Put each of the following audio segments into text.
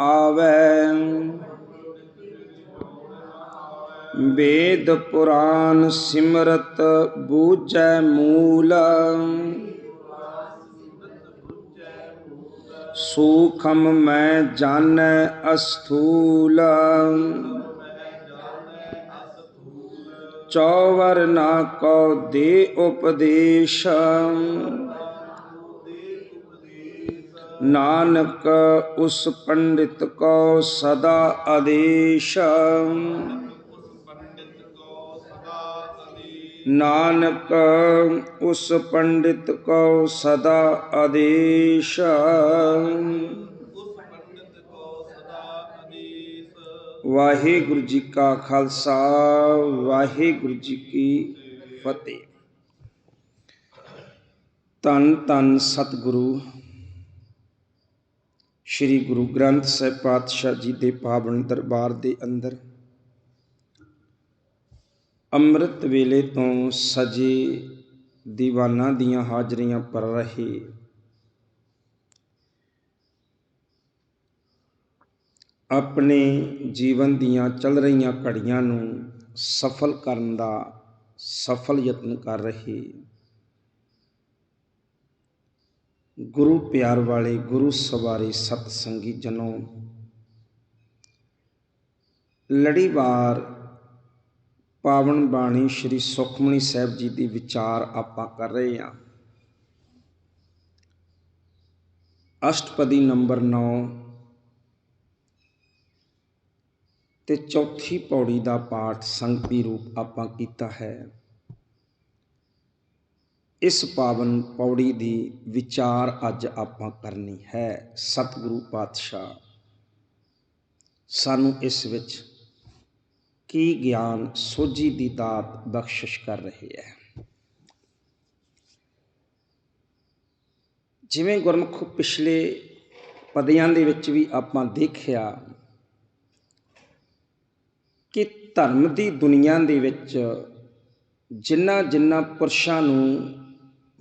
ਆਵੈ। ਵੇਦ ਪੁਰਾਨ ਸਿਮਰਤ ਬੂਝੈ ਮੂਲ। ਸੂਖਮ ਮੈਂ ਜਾਣੈ ਅਸਥੂਲ। ਚੌਵਰ ਨਾ ਕੋ ਦੇ ਉਪਦੇਸ਼। ਨਾਨਕ ਉਸ ਪੰਡਿਤ ਕੋ ਸਦਾ ਆਦੇਸ਼। ਨਾਨਕ ਉਸ ਪੰਡਿਤ ਕੋ ਸਦਾ ਆਦੇਸ਼। ਵਾਹਿਗੁਰੂ ਜੀ ਕਾ ਖਾਲਸਾ, ਵਾਹਿਗੁਰੂ ਜੀ ਕੀ ਫਤਿਹ। ਤਨ ਤਨ ਸਤਿਗੁਰੂ ਸ੍ਰੀ ਗੁਰੂ ਗ੍ਰੰਥ ਸਾਹਿਬ ਪਾਤਸ਼ਾਹ ਜੀ ਦੇ ਪਾਵਨ ਦਰਬਾਰ ਦੇ ਅੰਦਰ ਅੰਮ੍ਰਿਤ ਵੇਲੇ ਤੋਂ ਸਜੇ ਦੀਵਾਨਾਂ ਦੀਆਂ ਹਾਜ਼ਰੀਆਂ ਪਰ ਰਹੇ ਆਪਣੇ ਜੀਵਨ ਦੀਆਂ ਚੱਲ ਰਹੀਆਂ ਘੜੀਆਂ ਨੂੰ ਸਫਲ ਕਰਨ ਦਾ ਸਫਲ ਯਤਨ ਕਰ ਰਹੇ ਗੁਰੂ ਪਿਆਰ ਵਾਲੇ, ਗੁਰੂ ਸਵਾਰੇ ਸਤ ਸੰਗੀ ਜਨੋ। ਲੜੀਵਾਰ ਪਾਵਨ ਬਾਣੀ ਸ੍ਰੀ ਸੁਖਮਨੀ ਸਾਹਿਬ ਜੀ ਦੀ ਵਿਚਾਰ ਆਪਾਂ ਕਰ ਰਹੇ ਹਾਂ। ਅਸ਼ਟਪਦੀ ਨੰਬਰ 9 ਤੇ ਚੌਥੀ ਪੌੜੀ ਦਾ ਪਾਠ ਸੰਗਤੀ ਰੂਪ ਆਪਾਂ ਕੀਤਾ ਹੈ। ਇਸ ਪਾਵਨ ਪੌੜੀ ਦੀ ਵਿਚਾਰ ਅੱਜ ਆਪਾਂ ਕਰਨੀ ਹੈ ਸਤਿਗੁਰੂ ਪਾਤਸ਼ਾਹ। ਸਾਨੂੰ ਇਸ ਵਿੱਚ ਕੀ ਗਿਆਨ ਸੋਝੀ ਦੀ ਦਾਤ ਬਖਸ਼ਿਸ਼ ਕਰ ਰਹੇ ਹੈ। ਜਿਵੇਂ ਗੁਰਮੁਖ ਪਿਛਲੇ ਪਦਿਆਂ ਦੇ ਵਿੱਚ ਵੀ ਆਪਾਂ ਦੇਖਿਆ ਕਿ ਧਰਮ ਦੀ ਦੁਨੀਆ ਦੇ ਵਿੱਚ ਜਿਨ੍ਹਾਂ ਜਿਨ੍ਹਾਂ ਪੁਰਸ਼ਾਂ ਨੂੰ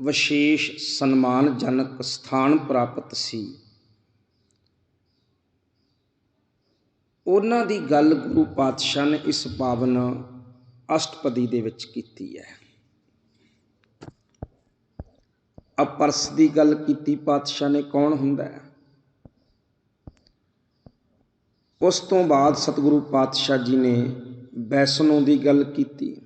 ਵਿਸ਼ੇਸ਼ ਸਨਮਾਨਜਨਕ ਸਥਾਨ ਪ੍ਰਾਪਤ ਸੀ। ਉਹਨਾਂ ਦੀ ਗੱਲ ਗੁਰੂ ਪਾਤਸ਼ਾਹ ਨੇ ਇਸ ਪਾਵਨ ਅਸ਼ਟਪਦੀ ਦੇ ਵਿੱਚ ਕੀਤੀ ਹੈ। ਅਪਰਸ ਦੀ ਗੱਲ ਕੀਤੀ ਪਾਤਸ਼ਾਹ ਨੇ ਕੌਣ ਹੁੰਦਾ ਹੈ? ਉਸ ਤੋਂ ਬਾਅਦ ਸਤਿਗੁਰੂ ਪਾਤਸ਼ਾਹ ਜੀ ਨੇ ਬੈਸਨੋਂ ਦੀ ਗੱਲ ਕੀਤੀ।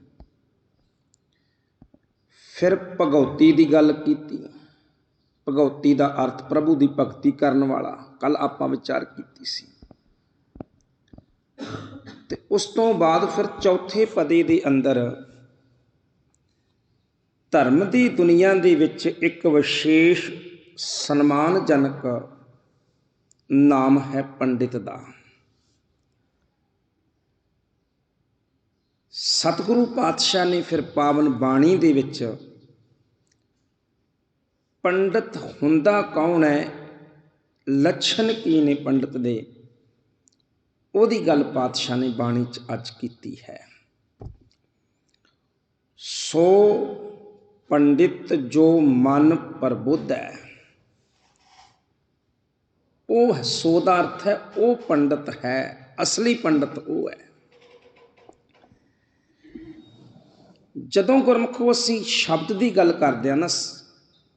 ਫਿਰ ਭਗਉਤੀ ਦੀ ਗੱਲ ਕੀਤੀ। ਭਗਉਤੀ ਦਾ ਅਰਥ ਪ੍ਰਭੂ ਦੀ ਭਗਤੀ ਕਰਨ ਵਾਲਾ। ਕੱਲ ਆਪਾਂ ਵਿਚਾਰ ਕੀਤੀ ਸੀ। ਤੇ ਉਸ ਤੋਂ ਬਾਅਦ ਫਿਰ ਚੌਥੇ ਪਦੇ ਦੇ ਅੰਦਰ ਧਰਮ ਦੀ ਦੁਨੀਆ ਦੇ ਵਿੱਚ ਇੱਕ ਵਿਸ਼ੇਸ਼ ਸਨਮਾਨਜਨਕ ਨਾਮ ਹੈ ਪੰਡਿਤ ਦਾ। ਸਤਿਗੁਰੂ ਪਾਤਸ਼ਾਹ ਨੇ ਫਿਰ ਪਾਵਨ ਬਾਣੀ ਦੇ ਵਿੱਚ ਪੰਡਤ ਹੁੰਦਾ ਕੌਣ ਹੈ? ਲੱਛਣ ਕੀ ਨੇ ਪੰਡਤ ਦੇ? ਉਹਦੀ ਗੱਲ ਪਾਤਸ਼ਾਹ ਨੇ ਬਾਣੀ 'ਚ ਅੱਜ ਕੀਤੀ ਹੈ। ਸੋ ਪੰਡਿਤ ਜੋ ਮਨ ਪਰਬੁੱਧ ਹੈ, ਉਹ ਸੋ ਦਾ ਅਰਥ ਹੈ, ਉਹ ਪੰਡਤ ਹੈ, ਅਸਲੀ ਪੰਡਤ ਉਹ ਹੈ। ਜਦੋਂ ਗੁਰਮੁਖੋ ਅਸੀਂ ਸ਼ਬਦ ਦੀ ਗੱਲ ਕਰਦੇ ਆ ਨਾ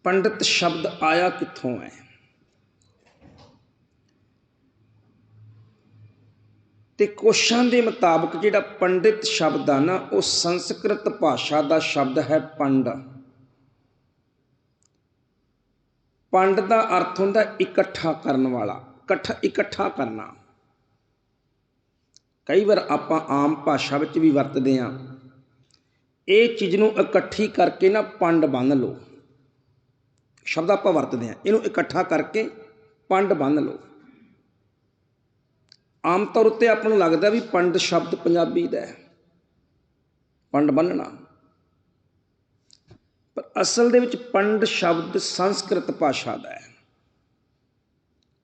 ਪੰਡਿਤ ਸ਼ਬਦ ਆਇਆ ਕਿੱਥੋਂ ਹੈ? ਤੇ ਕੋਸ਼ਾਂ ਦੇ ਮੁਤਾਬਕ ਜਿਹੜਾ ਪੰਡਿਤ ਸ਼ਬਦ ਆ ਨਾ, ਉਹ ਸੰਸਕ੍ਰਿਤ ਭਾਸ਼ਾ ਦਾ ਸ਼ਬਦ ਹੈ ਪੰਡ। ਪੰਡ ਦਾ ਅਰਥ ਹੁੰਦਾ ਇਕੱਠਾ ਕਰਨ ਵਾਲਾ, ਇਕੱਠ, ਇਕੱਠਾ ਕਰਨਾ। ਕਈ ਵਾਰ ਆਪਾਂ ਆਮ ਭਾਸ਼ਾ ਵਿੱਚ ਵੀ ਵਰਤਦੇ ਆਂ ਇਹ ਚੀਜ਼ ਨੂੰ ਇਕੱਠੀ ਕਰਕੇ ਨਾ ਪੰਡ ਬੰਨ ਲਓ। ਸ਼ਬਦ ਆਪਾਂ ਵਰਤਦੇ ਹਾਂ, ਇਹਨੂੰ ਇਕੱਠਾ ਕਰਕੇ ਪੰਡ ਬੰਨ ਲਓ। ਆਮ ਤੌਰ ਉੱਤੇ ਆਪਾਂ ਨੂੰ ਲੱਗਦਾ ਵੀ ਪੰਡ ਸ਼ਬਦ ਪੰਜਾਬੀ ਦਾ ਹੈ। ਪੰਡ ਬੰਨਣਾ। ਪਰ ਅਸਲ ਦੇ ਵਿੱਚ ਪੰਡ ਸ਼ਬਦ ਸੰਸਕ੍ਰਿਤ ਭਾਸ਼ਾ ਦਾ ਹੈ।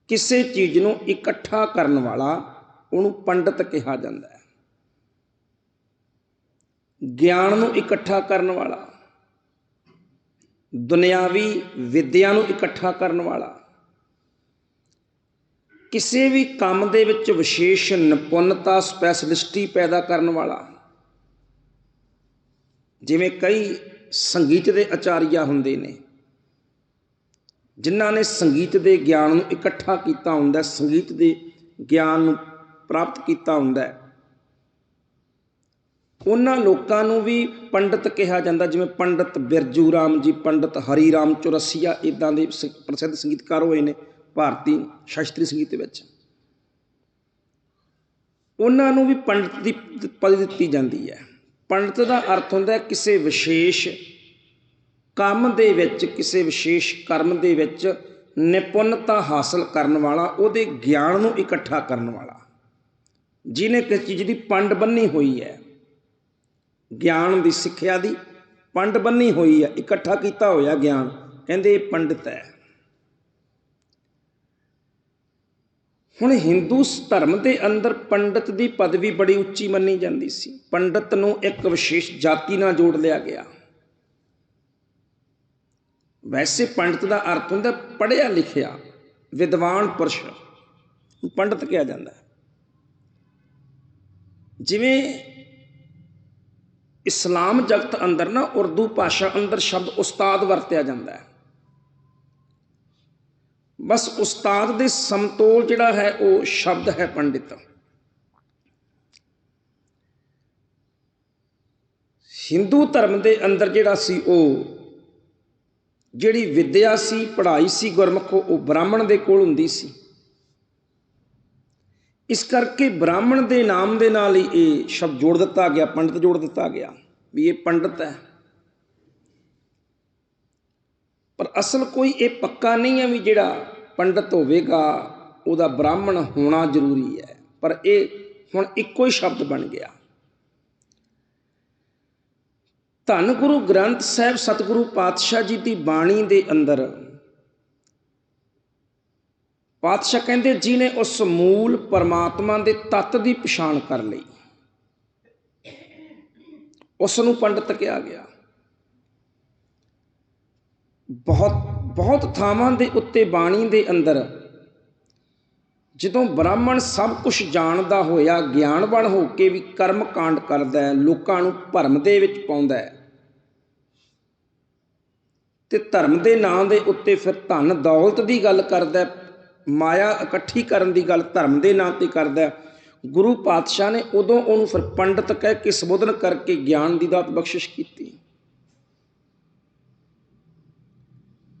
ਕਿਸੇ ਚੀਜ਼ ਨੂੰ ਇਕੱਠਾ ਕਰਨ ਵਾਲਾ ਉਹਨੂੰ ਪੰਡਤ ਕਿਹਾ ਜਾਂਦਾ ਹੈ। ਗਿਆਨ ਨੂੰ ਇਕੱਠਾ ਕਰਨ ਵਾਲਾ। ਦੁਨਿਆਵੀ ਵਿੱਦਿਆ ਨੂੰ ਇਕੱਠਾ ਕਰਨ ਵਾਲਾ। ਕਿਸੇ ਵੀ ਕੰਮ ਦੇ ਵਿੱਚ ਵਿਸ਼ੇਸ਼ ਨਿਪੁੰਨਤਾ ਸਪੈਸ਼ਲਿਸਟੀ ਪੈਦਾ ਕਰਨ ਵਾਲਾ। ਜਿਵੇਂ ਕਈ ਸੰਗੀਤ ਦੇ ਆਚਾਰੀਆ ਹੁੰਦੇ ਨੇ, ਜਿਨ੍ਹਾਂ ਨੇ ਸੰਗੀਤ ਦੇ ਗਿਆਨ ਨੂੰ ਇਕੱਠਾ ਕੀਤਾ ਹੁੰਦਾ, ਸੰਗੀਤ ਦੇ ਗਿਆਨ ਨੂੰ ਪ੍ਰਾਪਤ ਕੀਤਾ ਹੁੰਦਾ ਉਹਨਾਂ ਲੋਕਾਂ ਨੂੰ ਵੀ ਪੰਡਤ ਕਿਹਾ ਜਾਂਦਾ, ਜਿਵੇਂ ਪੰਡਤ ਬਿਰਜੂ ਰਾਮ ਜੀ, ਪੰਡਤ ਹਰੀ ਰਾਮ ਚੁਰਸੀਆ ਇਦਾਂ ਦੇ ਸ- ਪ੍ਰਸਿੱਧ ਸੰਗੀਤਕਾਰ ਹੋਏ ਨੇ ਭਾਰਤੀ ਸ਼ਾਸਤਰੀ ਸੰਗੀਤ ਦੇ ਵਿੱਚ। ਉਹਨਾਂ ਨੂੰ ਵੀ ਪੰਡਤ ਦੀ ਪਦ ਦਿੱਤੀ ਜਾਂਦੀ ਹੈ। ਪੰਡਤ ਦਾ ਅਰਥ ਹੁੰਦਾ ਹੈ ਕਿਸੇ ਵਿਸ਼ੇਸ਼ ਕੰਮ ਦੇ ਵਿੱਚ, ਕਿਸੇ ਵਿਸ਼ੇਸ਼ ਕਰਮ ਦੇ ਵਿੱਚ ਨਿਪੁੰਨਤਾ ਹਾਸਲ ਕਰਨ ਵਾਲਾ, ਉਹਦੇ ਗਿਆਨ ਨੂੰ ਇਕੱਠਾ ਕਰਨ ਵਾਲਾ। ਜਿਹਨੇ ਕਿਸੇ ਚੀਜ਼ ਦੀ ਪੰਡ ਬੰਨੀ ਹੋਈ ਹੈ ਗਿਆਨ ਦੀ ਸਿੱਖਿਆ ਦੀ ਪੰਡ ਬੰਨੀ ਹੋਈ ਹੈ ਇਕੱਠਾ ਕੀਤਾ ਹੋਇਆ ਗਿਆਨ। ਕਹਿੰਦੇ ਇਹ ਪੰਡਿਤ ਹੈ। ਹੁਣ ਹਿੰਦੂ ਧਰਮ ਦੇ ਅੰਦਰ ਪੰਡਤ ਦੀ ਪਦਵੀ ਬੜੀ ਉੱਚੀ ਮੰਨੀ ਜਾਂਦੀ ਸੀ। ਪੰਡਤ ਨੂੰ ਇੱਕ ਵਿਸ਼ੇਸ਼ ਜਾਤੀ ਨਾਲ ਜੋੜ ਲਿਆ ਗਿਆ। ਵੈਸੇ ਪੰਡਤ ਦਾ ਅਰਥ ਹੁੰਦਾ ਪੜ੍ਹਿਆ ਲਿਖਿਆ, ਵਿਦਵਾਨ ਪੁਰਸ਼ ਨੂੰ ਪੰਡਤ ਕਿਹਾ ਜਾਂਦਾ। ਜਿਵੇਂ ਇਸਲਾਮ ਜਗਤ ਅੰਦਰ ਨਾ ਉਰਦੂ ਭਾਸ਼ਾ ਅੰਦਰ ਸ਼ਬਦ ਉਸਤਾਦ ਵਰਤਿਆ ਜਾਂਦਾ ਹੈ। ਬਸ ਉਸਤਾਦ ਦੇ ਸਮਤੋਲ ਜਿਹੜਾ ਹੈ ਉਹ ਸ਼ਬਦ ਹੈ ਪੰਡਿਤ। ਹਿੰਦੂ ਧਰਮ ਦੇ ਅੰਦਰ ਜਿਹੜਾ ਸੀ ਉਹ, ਜਿਹੜੀ ਵਿੱਦਿਆ ਸੀ, ਪੜ੍ਹਾਈ ਸੀ ਗੁਰਮੁਖ, ਉਹ ਬ੍ਰਾਹਮਣ ਦੇ ਕੋਲ ਹੁੰਦੀ ਸੀ। ਇਸ ਕਰਕੇ ਬ੍ਰਾਹਮਣ ਦੇ ਨਾਮ ਦੇ ਨਾਲ ਹੀ ਇਹ ਸ਼ਬਦ ਜੋੜ ਦਿੱਤਾ ਗਿਆ, ਪੰਡਤ ਜੋੜ ਦਿੱਤਾ ਗਿਆ ਵੀ ਇਹ ਪੰਡਤ ਹੈ। ਪਰ ਅਸਲ ਕੋਈ ਇਹ ਪੱਕਾ ਨਹੀਂ ਹੈ ਵੀ ਜਿਹੜਾ ਪੰਡਤ ਹੋਵੇਗਾ, ਉਹਦਾ ਬ੍ਰਾਹਮਣ ਹੋਣਾ ਜ਼ਰੂਰੀ ਹੈ। ਪਰ ਇਹ ਹੁਣ ਇੱਕੋ ਹੀ ਸ਼ਬਦ ਬਣ ਗਿਆ। ਧੰਨ ਗੁਰੂ ਗ੍ਰੰਥ ਸਾਹਿਬ ਸਤਿਗੁਰੂ ਪਾਤਸ਼ਾਹ ਜੀ ਦੀ ਬਾਣੀ ਦੇ ਅੰਦਰ ਪਾਤਸ਼ਾਹ ਕਹਿੰਦੇ ਜਿਹਨੇ ਉਸ ਮੂਲ ਪਰਮਾਤਮਾ ਦੇ ਤੱਤ ਦੀ ਪਛਾਣ ਕਰ ਲਈ ਉਸ ਨੂੰ ਪੰਡਤ ਕਿਹਾ ਗਿਆ। ਬਹੁਤ ਬਹੁਤ ਥਾਵਾਂ ਦੇ ਉੱਤੇ ਬਾਣੀ ਦੇ ਅੰਦਰ ਜਦੋਂ ਬ੍ਰਾਹਮਣ ਸਭ ਕੁਝ ਜਾਣਦਾ ਹੋਇਆ, ਗਿਆਨਵਾਨ ਹੋ ਕੇ ਵੀ ਕਰਮ ਕਾਂਡ ਕਰਦਾ ਹੈ, ਲੋਕਾਂ ਨੂੰ ਭਰਮ ਦੇ ਵਿੱਚ ਪਾਉਂਦਾ ਹੈ, ਤੇ ਧਰਮ ਦੇ ਨਾਂ ਦੇ ਉੱਤੇ ਫਿਰ ਧਨ ਦੌਲਤ ਦੀ ਗੱਲ ਕਰਦਾ ਮਾਇਆ ਇਕੱਠੀ ਕਰਨ ਦੀ ਗੱਲ ਧਰਮ ਦੇ ਨਾਂ ਤੇ ਕਰਦਾ ਗੁਰੂ ਪਾਤਸ਼ਾਹ ਨੇ ਉਦੋਂ ਉਹਨੂੰ ਫਿਰ ਪੰਡਤ ਕਹਿ ਕੇ ਸੰਬੋਧਨ ਕਰਕੇ ਗਿਆਨ ਦੀ ਦਾਤ ਬਖਸ਼ਿਸ਼ ਕੀਤੀ।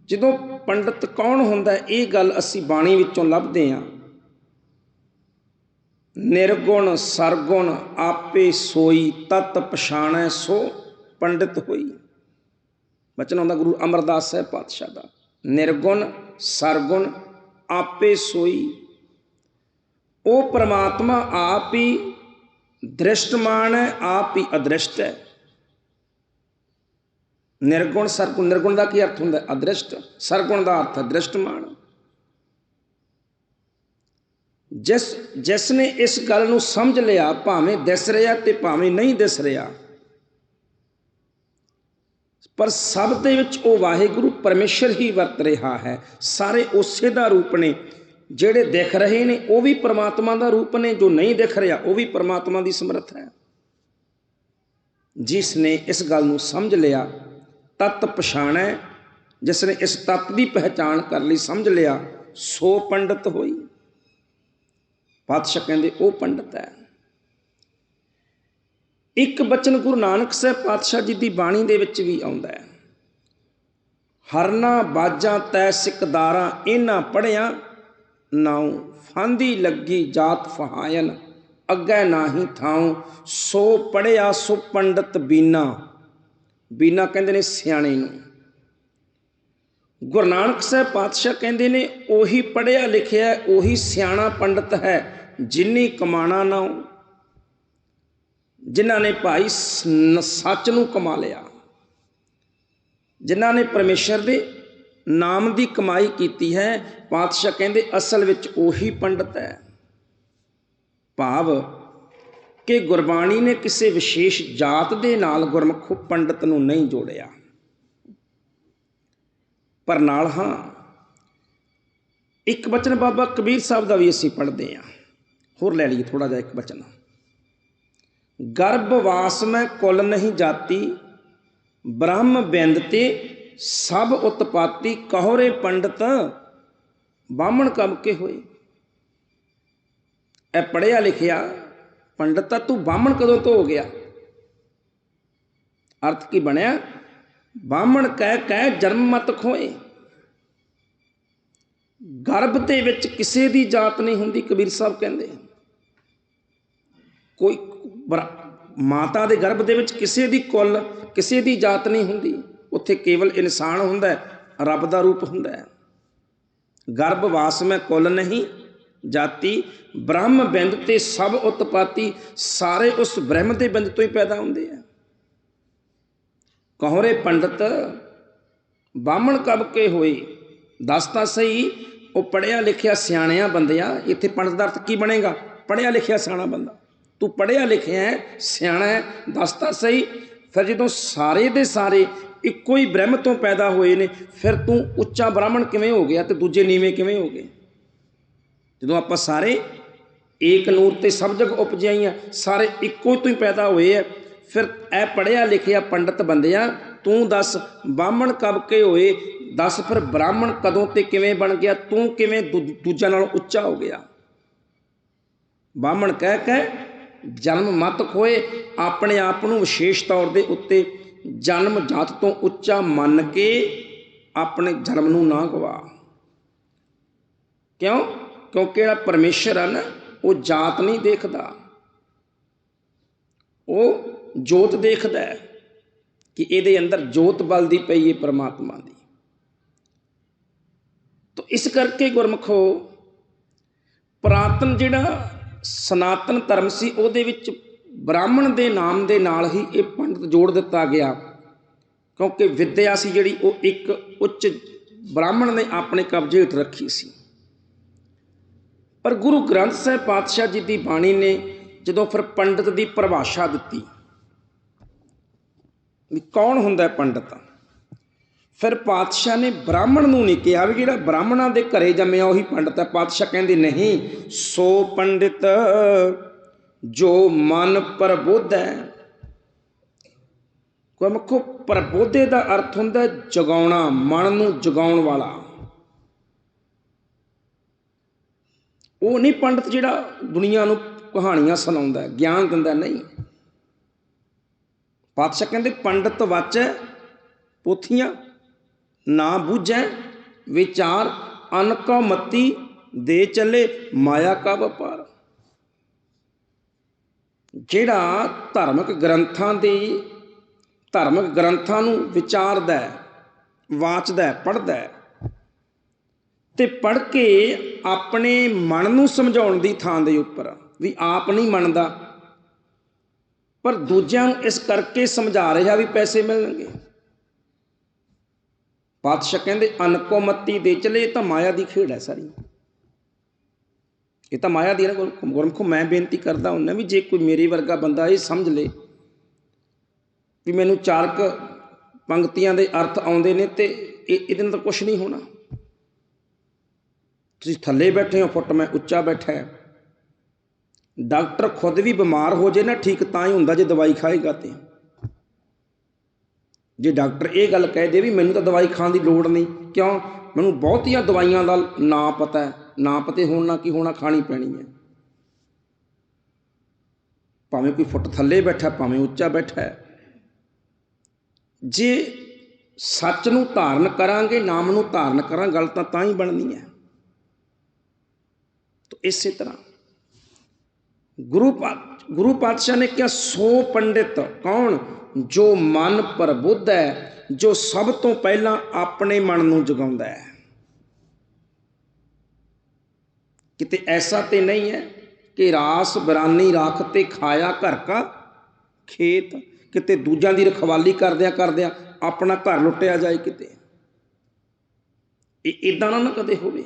ਜਦੋਂ ਪੰਡਤ ਕੌਣ ਹੁੰਦਾ ਇਹ ਗੱਲ ਅਸੀਂ ਬਾਣੀ ਵਿੱਚੋਂ ਲੱਭਦੇ ਹਾਂ। ਨਿਰਗੁਣ, ਸਰਗੁਣ, ਆਪੇ ਸੋਈ, ਤਤ ਪਛਾਣੈ ਸੋ, ਪੰਡਿਤ ਹੋਈ। ਬਚਨ ਆਉਂਦਾ ਗੁਰੂ ਅਮਰਦਾਸ ਸਾਹਿਬ ਪਾਤਸ਼ਾਹ ਦਾ। ਨਿਰਗੁਣ, ਸਰਗੁਣ ਆਪੇ ਸੋਈ। ਉਹ ਪ੍ਰਮਾਤਮਾ ਆਪ ਹੀ ਦ੍ਰਿਸ਼ਟਮਾਨ ਹੈ, ਆਪ ਹੀ ਅਦ੍ਰਿਸ਼ਟ ਹੈ। ਨਿਰਗੁਣ, ਸਰਗੁਣ, ਨਿਰਗੁਣ ਦਾ ਕੀ ਅਰਥ ਹੁੰਦਾ? ਹੈ ਅਦ੍ਰਿਸ਼ਟ, ਸਰਗੁਣ ਦਾ ਅਰਥ ਹੈ ਦ੍ਰਿਸ਼ਟਮਾਨ। ਜਿਸ ਜਿਸ ਨੇ ਇਸ ਗੱਲ ਨੂੰ ਸਮਝ ਲਿਆ, ਭਾਵੇਂ ਦਿਸ ਰਿਹਾ ਤੇ ਭਾਵੇਂ ਨਹੀਂ ਦਿਸ ਰਿਹਾ ਪਰ ਸਭ ਦੇ ਵਿੱਚ ਉਹ ਵਾਹਿਗੁਰੂ ਪਰਮੇਸ਼ਰ ਹੀ ਵਰਤ ਰਿਹਾ ਹੈ। ਸਾਰੇ ਉਸੇ ਦਾ ਰੂਪ ਨੇ। ਜਿਹੜੇ ਦਿਖ ਰਹੇ ਨੇ, ਉਹ ਵੀ ਪ੍ਰਮਾਤਮਾ ਦਾ ਰੂਪ ਨੇ। ਜੋ ਨਹੀਂ ਦਿਖ ਰਿਹਾ, ਉਹ ਵੀ ਪ੍ਰਮਾਤਮਾ ਦੀ ਸਮਰੱਥ ਹੈ। ਜਿਸ ਨੇ ਇਸ ਗੱਲ ਨੂੰ ਸਮਝ ਲਿਆ, ਤਤ ਪਛਾਣੈ। ਜਿਸ ਨੇ ਇਸ ਤਤ ਦੀ ਪਹਿਚਾਣ ਕਰ ਲਈ, ਸਮਝ ਲਿਆ, ਸੋ ਪੰਡਤ ਹੋਈ। ਪਾਤਸ਼ਾਹ ਕਹਿੰਦੇ, ਉਹ ਪੰਡਤ ਹੈ। ਇੱਕ ਬਚਨ ਗੁਰੂ ਨਾਨਕ ਸਾਹਿਬ ਪਾਤਸ਼ਾਹ ਜੀ ਦੀ ਬਾਣੀ ਦੇ ਵਿੱਚ ਵੀ ਆਉਂਦਾ ਹੈ। ਹਰਨਾ ਬਾਜਾਂ ਤੈ ਸਿਕਦਾਰਾਂ ਇਹਨਾਂ ਪੜਿਆ ਨਾਉ, ਫਾਂਦੀ ਲੱਗੀ ਜਾਤ ਫਹਾਇਨ, ਅੱਗੇ ਨਾਹੀ ਥਾਉ, ਸੋ ਪੜਿਆ ਸੋ ਪੰਡਤ ਬੀਨਾ। ਬੀਨਾ ਕਹਿੰਦੇ ਨੇ ਸਿਆਣੇ ਨੂੰ। ਗੁਰੂ ਨਾਨਕ ਸਾਹਿਬ ਪਾਤਸ਼ਾਹ ਕਹਿੰਦੇ ਨੇ, ਉਹੀ ਪੜਿਆ ਲਿਖਿਆ, ਉਹੀ ਸਿਆਣਾ ਪੰਡਤ ਹੈ, ਜਿੰਨੀ ਕਮਾਣਾ ਨਾ ਜਿਨ੍ਹਾਂ ਨੇ ਭਾਈ ਸੱਚ ਨੂੰ ਕਮਾ ਲਿਆ। ਜਿਨ੍ਹਾਂ ਨੇ ਪਰਮੇਸ਼ਰ ਦੇ ਨਾਮ ਦੀ ਕਮਾਈ ਕੀਤੀ ਹੈ, ਪਾਤਸ਼ਾਹ ਕਹਿੰਦੇ ਅਸਲ ਵਿੱਚ ਉਹੀ ਪੰਡਤ ਹੈ। ਭਾਵ ਕਿ ਗੁਰਬਾਣੀ ਨੇ ਕਿਸੇ ਵਿਸ਼ੇਸ਼ ਜਾਤ ਦੇ ਨਾਲ ਗੁਰਮੁਖ ਪੰਡਤ ਨੂੰ ਨਹੀਂ ਜੋੜਿਆ। ਪਰ ਨਾਲ ਹਾਂ, ਇੱਕ ਬਚਨ ਬਾਬਾ ਕਬੀਰ ਸਾਹਿਬ ਦਾ ਵੀ ਅਸੀਂ ਪੜ੍ਹਦੇ ਹਾਂ। ਹੋਰ ਲੈ ਲਈਏ ਥੋੜਾ ਜਿਹਾ ਇੱਕ ਬਚਨ। ਗਰਭਵਾਸ ਮੈਂ ਕੁਲ ਨਹੀਂ ਜਾਤੀ, ਬ੍ਰਹਮ ਬਿੰਦ ਤੇ ਸਭ ਉਤਪਾਤੀ ਕਹੋਰੇ ਪੰਡਤ ਬਾਹਮਣ ਕਬ ਕੇ ਹੋਏ। ਇਹ ਪੜਿਆ ਲਿਖਿਆ ਪੰਡਤ ਤਾਂ ਤੂੰ ਬਾਹਮਣ ਕਦੋਂ ਤੋਂ ਹੋ ਗਿਆ? ਅਰਥ ਕੀ ਬਣਿਆ? ਬਾਹਮਣ ਕਹਿ ਕਹਿ ਜਨਮ ਮਤ ਖੋਏ। ਗਰਭ ਦੇ ਵਿੱਚ ਕਿਸੇ ਦੀ ਜਾਤ ਨਹੀਂ ਹੁੰਦੀ, ਕਬੀਰ ਸਾਹਿਬ ਕਹਿੰਦੇ। ਕੋਈ ਪਰ ਮਾਤਾ ਦੇ ਗਰਭ ਦੇ ਵਿੱਚ ਕਿਸੇ ਦੀ ਕੁੱਲ, ਕਿਸੇ ਦੀ ਜਾਤ ਨਹੀਂ ਹੁੰਦੀ। ਉੱਥੇ ਕੇਵਲ ਇਨਸਾਨ ਹੁੰਦਾ ਰੱਬ ਦਾ ਰੂਪ ਹੁੰਦਾ ਗਰਭ ਵਾਸ ਮੈਂ ਕੁੱਲ ਨਹੀਂ, ਜਾਤੀ, ਬ੍ਰਹਮ ਬਿੰਦ ਤੇ ਸਭ ਉਤਪਾਤੀ ਸਾਰੇ ਉਸ ਬ੍ਰਹਮ ਦੇ ਬਿੰਦ ਤੋਂ ਹੀ ਪੈਦਾ ਹੁੰਦੇ ਆ। ਕਹੋਰੇ ਪੰਡਤ, ਬਾਹਮਣ ਕਬ ਕੇ ਹੋਏ? ਦੱਸ ਤਾਂ ਸਹੀ, ਉਹ ਪੜਿਆ ਲਿਖਿਆ ਸਿਆਣਿਆ ਬੰਦਿਆ, ਇੱਥੇ ਪੰਡਤ ਦਾ ਅਰਥ ਕੀ ਬਣੇਗਾ? ਪੜਿਆ ਲਿਖਿਆ ਸਿਆਣਾ ਬੰਦਾ। ਤੂੰ ਪੜਿਆ ਲਿਖਿਆ ਹੈ, ਸਿਆਣਾ ਹੈ, ਦੱਸ ਤਾਂ ਸਹੀ। ਫਿਰ ਜਦੋਂ ਸਾਰੇ ਦੇ ਸਾਰੇ ਇੱਕੋ ਹੀ ਬ੍ਰਹਮ ਤੋਂ ਪੈਦਾ ਹੋਏ ਨੇ, ਫਿਰ ਤੂੰ ਉੱਚਾ ਬ੍ਰਾਹਮਣ ਕਿਵੇਂ ਹੋ ਗਿਆ ਤੇ ਦੂਜੇ ਨੀਵੇਂ ਕਿਵੇਂ ਹੋ ਗਏ? ਜਦੋਂ ਆਪਾਂ ਸਾਰੇ ਏਕ ਨੂਰ ਤੇ ਸਭ ਜਗ ਉਪਜਿਆਈਆਂ ਸਾਰੇ ਇੱਕੋ ਤੋਂ ਹੀ ਪੈਦਾ ਹੋਏ ਆ ਫਿਰ ਇਹ ਪੜਿਆ ਲਿਖਿਆ ਪੰਡਤ ਬੰਦਿਆਂ, ਤੂੰ ਦੱਸ ਬਾਹਮਣ ਕਬ ਕੇ ਹੋਏ? ਦੱਸ ਫਿਰ ਬ੍ਰਾਹਮਣ ਕਦੋਂ ਤੇ ਕਿਵੇਂ ਬਣ ਗਿਆ? ਤੂੰ ਕਿਵੇਂ ਦੂ- ਦੂਜਿਆਂ ਨਾਲੋਂ ਉੱਚਾ ਹੋ ਗਿਆ? ਬਾਹਮਣ ਕਹਿ ਕਹਿ ਜਨਮ ਮਤ ਖੋਏ, ਆਪਣੇ ਆਪ ਨੂੰ ਵਿਸ਼ੇਸ਼ ਤੌਰ ਦੇ ਉੱਤੇ ਜਨਮ ਜਾਤ ਤੋਂ ਉੱਚਾ ਮੰਨ ਕੇ ਆਪਣੇ ਜਨਮ ਨੂੰ ਨਾ ਗਵਾ। ਕਿਉਂ? ਕਿਉਂਕਿ ਜਿਹੜਾ ਪਰਮੇਸ਼ਰ ਹੈ ਨਾ, ਉਹ ਜਾਤ ਨਹੀਂ ਦੇਖਦਾ। ਉਹ ਜੋਤ ਦੇਖਦਾ ਹੈ ਕਿ ਇਹਦੇ ਅੰਦਰ ਜੋਤ ਬਲਦੀ ਪਈ ਹੈ ਪ੍ਰਮਾਤਮਾ ਦੀ। ਤੋ ਇਸ ਕਰਕੇ ਗੁਰਮਖੋ, ਪ੍ਰਾਤਨ ਜਿਹੜਾ ਸਨਾਤਨ ਧਰਮ ਸੀ, ਉਹਦੇ ਵਿੱਚ ਬ੍ਰਾਹਮਣ ਦੇ ਨਾਮ ਦੇ ਨਾਲ ਹੀ ਇਹ ਪੰਡਤ ਜੋੜ ਦਿੱਤਾ ਗਿਆ। ਕਿਉਂਕਿ ਵਿੱਦਿਆ ਸੀ ਜਿਹੜੀ, ਉਹ ਇੱਕ ਉੱਚ ਬ੍ਰਾਹਮਣ ਨੇ ਆਪਣੇ ਕਬਜ਼ੇ ਹੇਠ ਰੱਖੀ ਸੀ। ਪਰ ਗੁਰੂ ਗ੍ਰੰਥ ਸਾਹਿਬ ਪਾਤਸ਼ਾਹ ਜੀ ਦੀ ਬਾਣੀ ਨੇ ਜਦੋਂ ਫਿਰ ਪੰਡਤ ਦੀ ਪਰਿਭਾਸ਼ਾ ਦਿੱਤੀ ਵੀ ਕੌਣ ਹੁੰਦਾ ਹੈ ਪੰਡਤ? ਫਿਰ ਪਾਤਸ਼ਾਹ ਨੇ ਬ੍ਰਾਹਮਣ ਨੂੰ ਨਹੀਂ ਕਿਹਾ ਵੀ ਜਿਹੜਾ ਬ੍ਰਾਹਮਣਾਂ ਦੇ ਘਰੇ ਜੰਮਿਆ ਉਹੀ ਪੰਡਤ ਹੈ। ਪਾਤਸ਼ਾਹ ਕਹਿੰਦੇ, ਨਹੀਂ, ਸੋ ਪੰਡਿਤ, ਜੋ ਮਨ ਪ੍ਰਬੋਧ ਹੈ ਗੁਰਮੁਖੋ, ਪ੍ਰਬੋਧੇ ਦਾ ਅਰਥ ਹੁੰਦਾ ਜਗਾਉਣਾ, ਮਨ ਨੂੰ ਜਗਾਉਣ ਵਾਲਾ। ਉਹ ਨਹੀਂ ਪੰਡਤ ਜਿਹੜਾ ਦੁਨੀਆ ਨੂੰ ਕਹਾਣੀਆਂ ਸੁਣਾਉਂਦਾ ਗਿਆਨ ਦਿੰਦਾ ਨਹੀਂ। ਪਾਤਸ਼ਾਹ ਕਹਿੰਦੇ, ਪੰਡਤ ਵਾਚੈ ਪੋਥੀਆਂ ਨਾ ਬੂਝੈ, ਵਿਚਾਰ ਅਨਕਾ ਮਤੀ ਦੇ ਚੱਲੇ ਮਾਇਆ ਕਾ ਵਪਾਰ। ਜਿਹੜਾ ਧਾਰਮਿਕ ਗ੍ਰੰਥਾਂ ਦੀ, ਧਾਰਮਿਕ ਗ੍ਰੰਥਾਂ ਨੂੰ ਵਿਚਾਰਦਾ ਹੈ, ਵਾਚਦਾ ਹੈ, ਪੜ੍ਹਦਾ ਹੈ, ਤੇ ਪੜ੍ਹ ਕੇ ਆਪਣੇ ਮਨ ਨੂੰ ਸਮਝਾਉਣ ਦੀ ਥਾਂ ਦੇ ਉੱਪਰ ਵੀ ਆਪ ਨਹੀਂ ਮੰਨਦਾ, ਪਰ ਦੂਜਿਆਂ ਨੂੰ ਇਸ ਕਰਕੇ ਸਮਝਾ ਰਿਹਾ ਵੀ ਪੈਸੇ ਮਿਲਣਗੇ। ਪਾਤਸ਼ਾਹ ਕਹਿੰਦੇ, ਅਨਕੋ ਮੱਤੀ ਦੇ ਚਲੇ, ਇਹ ਤਾਂ ਮਾਇਆ ਦੀ ਖੇਡ ਹੈ ਸਾਰੀ। ਇਹ ਤਾਂ ਮਾਇਆ ਦੀ ਹੈ ਨਾ, ਗੁਰ- ਗੁਰਮੁਖੋ, ਮੈਂ ਬੇਨਤੀ ਕਰਦਾ ਹੁੰਦਾ ਵੀ ਜੇ ਕੋਈ ਮੇਰੇ ਵਰਗਾ ਬੰਦਾ ਇਹ ਸਮਝ ਲੇ ਵੀ ਮੈਨੂੰ ਚਾਰਕ ਕੁ ਪੰਕਤੀਆਂ ਦੇ ਅਰਥ ਆਉਂਦੇ ਨੇ ਤੇ ਇਹ ਇਹਦੇ ਨਾਲ ਤਾਂ ਕੁਝ ਨਹੀਂ ਹੋਣਾ। ਤੁਸੀਂ ਥੱਲੇ ਬੈਠੇ ਹੋ, ਫੁੱਟ ਮੈਂ ਉੱਚਾ ਬੈਠਾ ਹਾਂ। ਡਾਕਟਰ ਖੁਦ ਵੀ ਬਿਮਾਰ ਹੋ ਜੇ ਨਾ, ਠੀਕ ਤਾਂ ਹੀ ਹੁੰਦਾ ਜੇ ਦਵਾਈ ਖਾਏਗਾ ਤੇ। ਜੇ ਡਾਕਟਰ ਇਹ ਗੱਲ ਕਹਿ ਦੇ ਵੀ ਮੈਨੂੰ ਤਾਂ ਦਵਾਈ ਖਾਣ ਦੀ ਲੋੜ ਨਹੀਂ, ਕਿਉਂ? ਮੈਨੂੰ ਬਹੁਤੀਆਂ ਦਵਾਈਆਂ ਦਾ ਨਾਂ ਪਤਾ ਹੈ, ਨਾ ਪਤੇ ਹੋਣਾ ਨਾ ਕੀ ਹੋਣਾ ਖਾਣੀ ਪੈਣੀ ਹੈ। ਭਾਵੇਂ ਕੋਈ ਫੁੱਟ ਥੱਲੇ ਬੈਠਾ, ਭਾਵੇਂ ਉੱਚਾ ਬੈਠਾ ਜੇ ਸੱਚ ਨੂੰ ਧਾਰਨ ਕਰਾਂਗੇ, ਨਾਮ ਨੂੰ ਧਾਰਨ ਕਰਾਂ ਗੱਲ ਤਾਂ ਤਾਂ ਹੀ ਬਣਨੀ ਹੈ। ਤੋ ਇਸੇ ਤਰ੍ਹਾਂ ਗੁਰੂ ਪਾ, ਗੁਰੂ ਪਾਤਸ਼ਾਹ ਨੇ ਕਿਹਾ, ਸੋ ਪੰਡਿਤ ਕੌਣ? ਜੋ ਮਨ ਪ੍ਰਬੁੱਧ ਹੈ, ਜੋ ਸਭ ਤੋਂ ਪਹਿਲਾਂ ਆਪਣੇ ਮਨ ਨੂੰ ਜਗਾਉਂਦਾ ਹੈ। ਕਿਤੇ ਐਸਾ ਤੇ ਨਹੀਂ ਹੈ ਕਿ ਰਾਸ ਬਰਾਨੀ ਰੱਖ ਤੇ ਖਾਇਆ ਘਰ ਕਾ ਖੇਤ, ਕਿਤੇ ਦੂਜਿਆਂ ਦੀ ਰਖਵਾਲੀ ਕਰਦਿਆਂ ਕਰਦਿਆਂ ਆਪਣਾ ਘਰ ਲੁੱਟਿਆ ਜਾਏ ਕਿਤੇ। ਇਹ ਇਦਾਂ ਨਾ ਨਾ ਕਦੇ ਹੋਵੇ।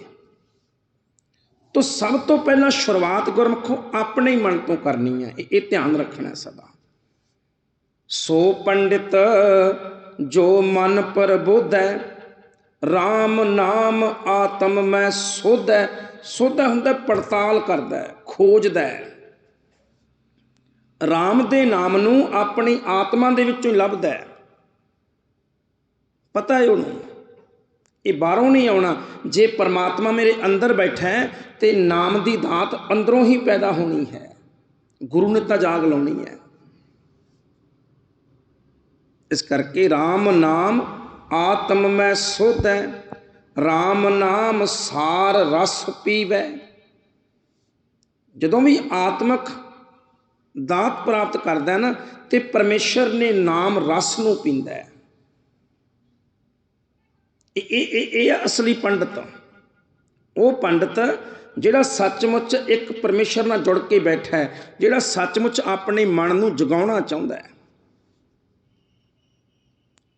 ਤੋ ਸਭ ਤੋਂ ਪਹਿਲਾਂ ਸ਼ੁਰੂਆਤ ਗੁਰਮਖੋ ਆਪਣੇ ਹੀ ਮਨ ਤੋਂ ਕਰਨੀ ਹੈ। ਇਹ- ਧਿਆਨ ਰੱਖਣਾ ਸਦਾ। ਸੋ ਪੰਡਿਤ, ਜੋ ਮਨ ਪ੍ਰਬੁੱਧ ਹੈ RAM ਨਾਮ ਆਤਮ ਮੈਂ ਸੋਧੈ, ਸੋਧਾ ਹੁੰਦਾ, ਪੜਤਾਲ ਕਰਦਾ, ਖੋਜਦਾ। ਹੈ RAM ਦੇ ਨਾਮ ਨੂੰ ਆਪਣੀ ਆਤਮਾ ਦੇ ਵਿੱਚੋਂ ਹੀ ਲੱਭਦਾ। ਪਤਾ ਹੈ ਉਹਨੂੰ? ਇਹ ਬਾਹਰੋਂ ਨਹੀਂ ਆਉਣਾ। ਜੇ ਪਰਮਾਤਮਾ ਮੇਰੇ ਅੰਦਰ ਬੈਠਾ ਹੈ, ਤੇ ਨਾਮ ਦੀ ਦਾਤ ਅੰਦਰੋਂ ਹੀ ਪੈਦਾ ਹੋਣੀ ਹੈ। ਗੁਰੂ ਨੇ ਤਾਂ ਜਾਗ ਲਾਉਣੀ ਹੈ। ਇਸ ਕਰਕੇ RAM ਨਾਮ ਆਤਮ ਮੈਂ ਸੋਧੈ RAM ਨਾਮ ਸਾਰ ਰਸ ਪੀਵੈ। ਜਦੋਂ ਵੀ ਆਤਮਕ ਦਾਤ ਪ੍ਰਾਪਤ ਕਰਦਾ ਨਾ, ਤੇ ਪਰਮੇਸ਼ਰ ਨੇ ਨਾਮ ਰਸ ਨੂੰ ਪੀਂਦਾ ਹੈ। ਇਹ ਇਹ ਇਹ ਆ ਅਸਲੀ ਪੰਡਤ। ਉਹ ਪੰਡਤ ਜਿਹੜਾ ਸੱਚਮੁੱਚ ਇੱਕ ਪਰਮੇਸ਼ਰ ਨਾਲ ਜੁੜ ਕੇ ਬੈਠਾ ਹੈ, ਜਿਹੜਾ ਸੱਚਮੁੱਚ ਆਪਣੇ ਮਨ ਨੂੰ ਜਗਾਉਣਾ ਚਾਹੁੰਦਾ ਹੈ।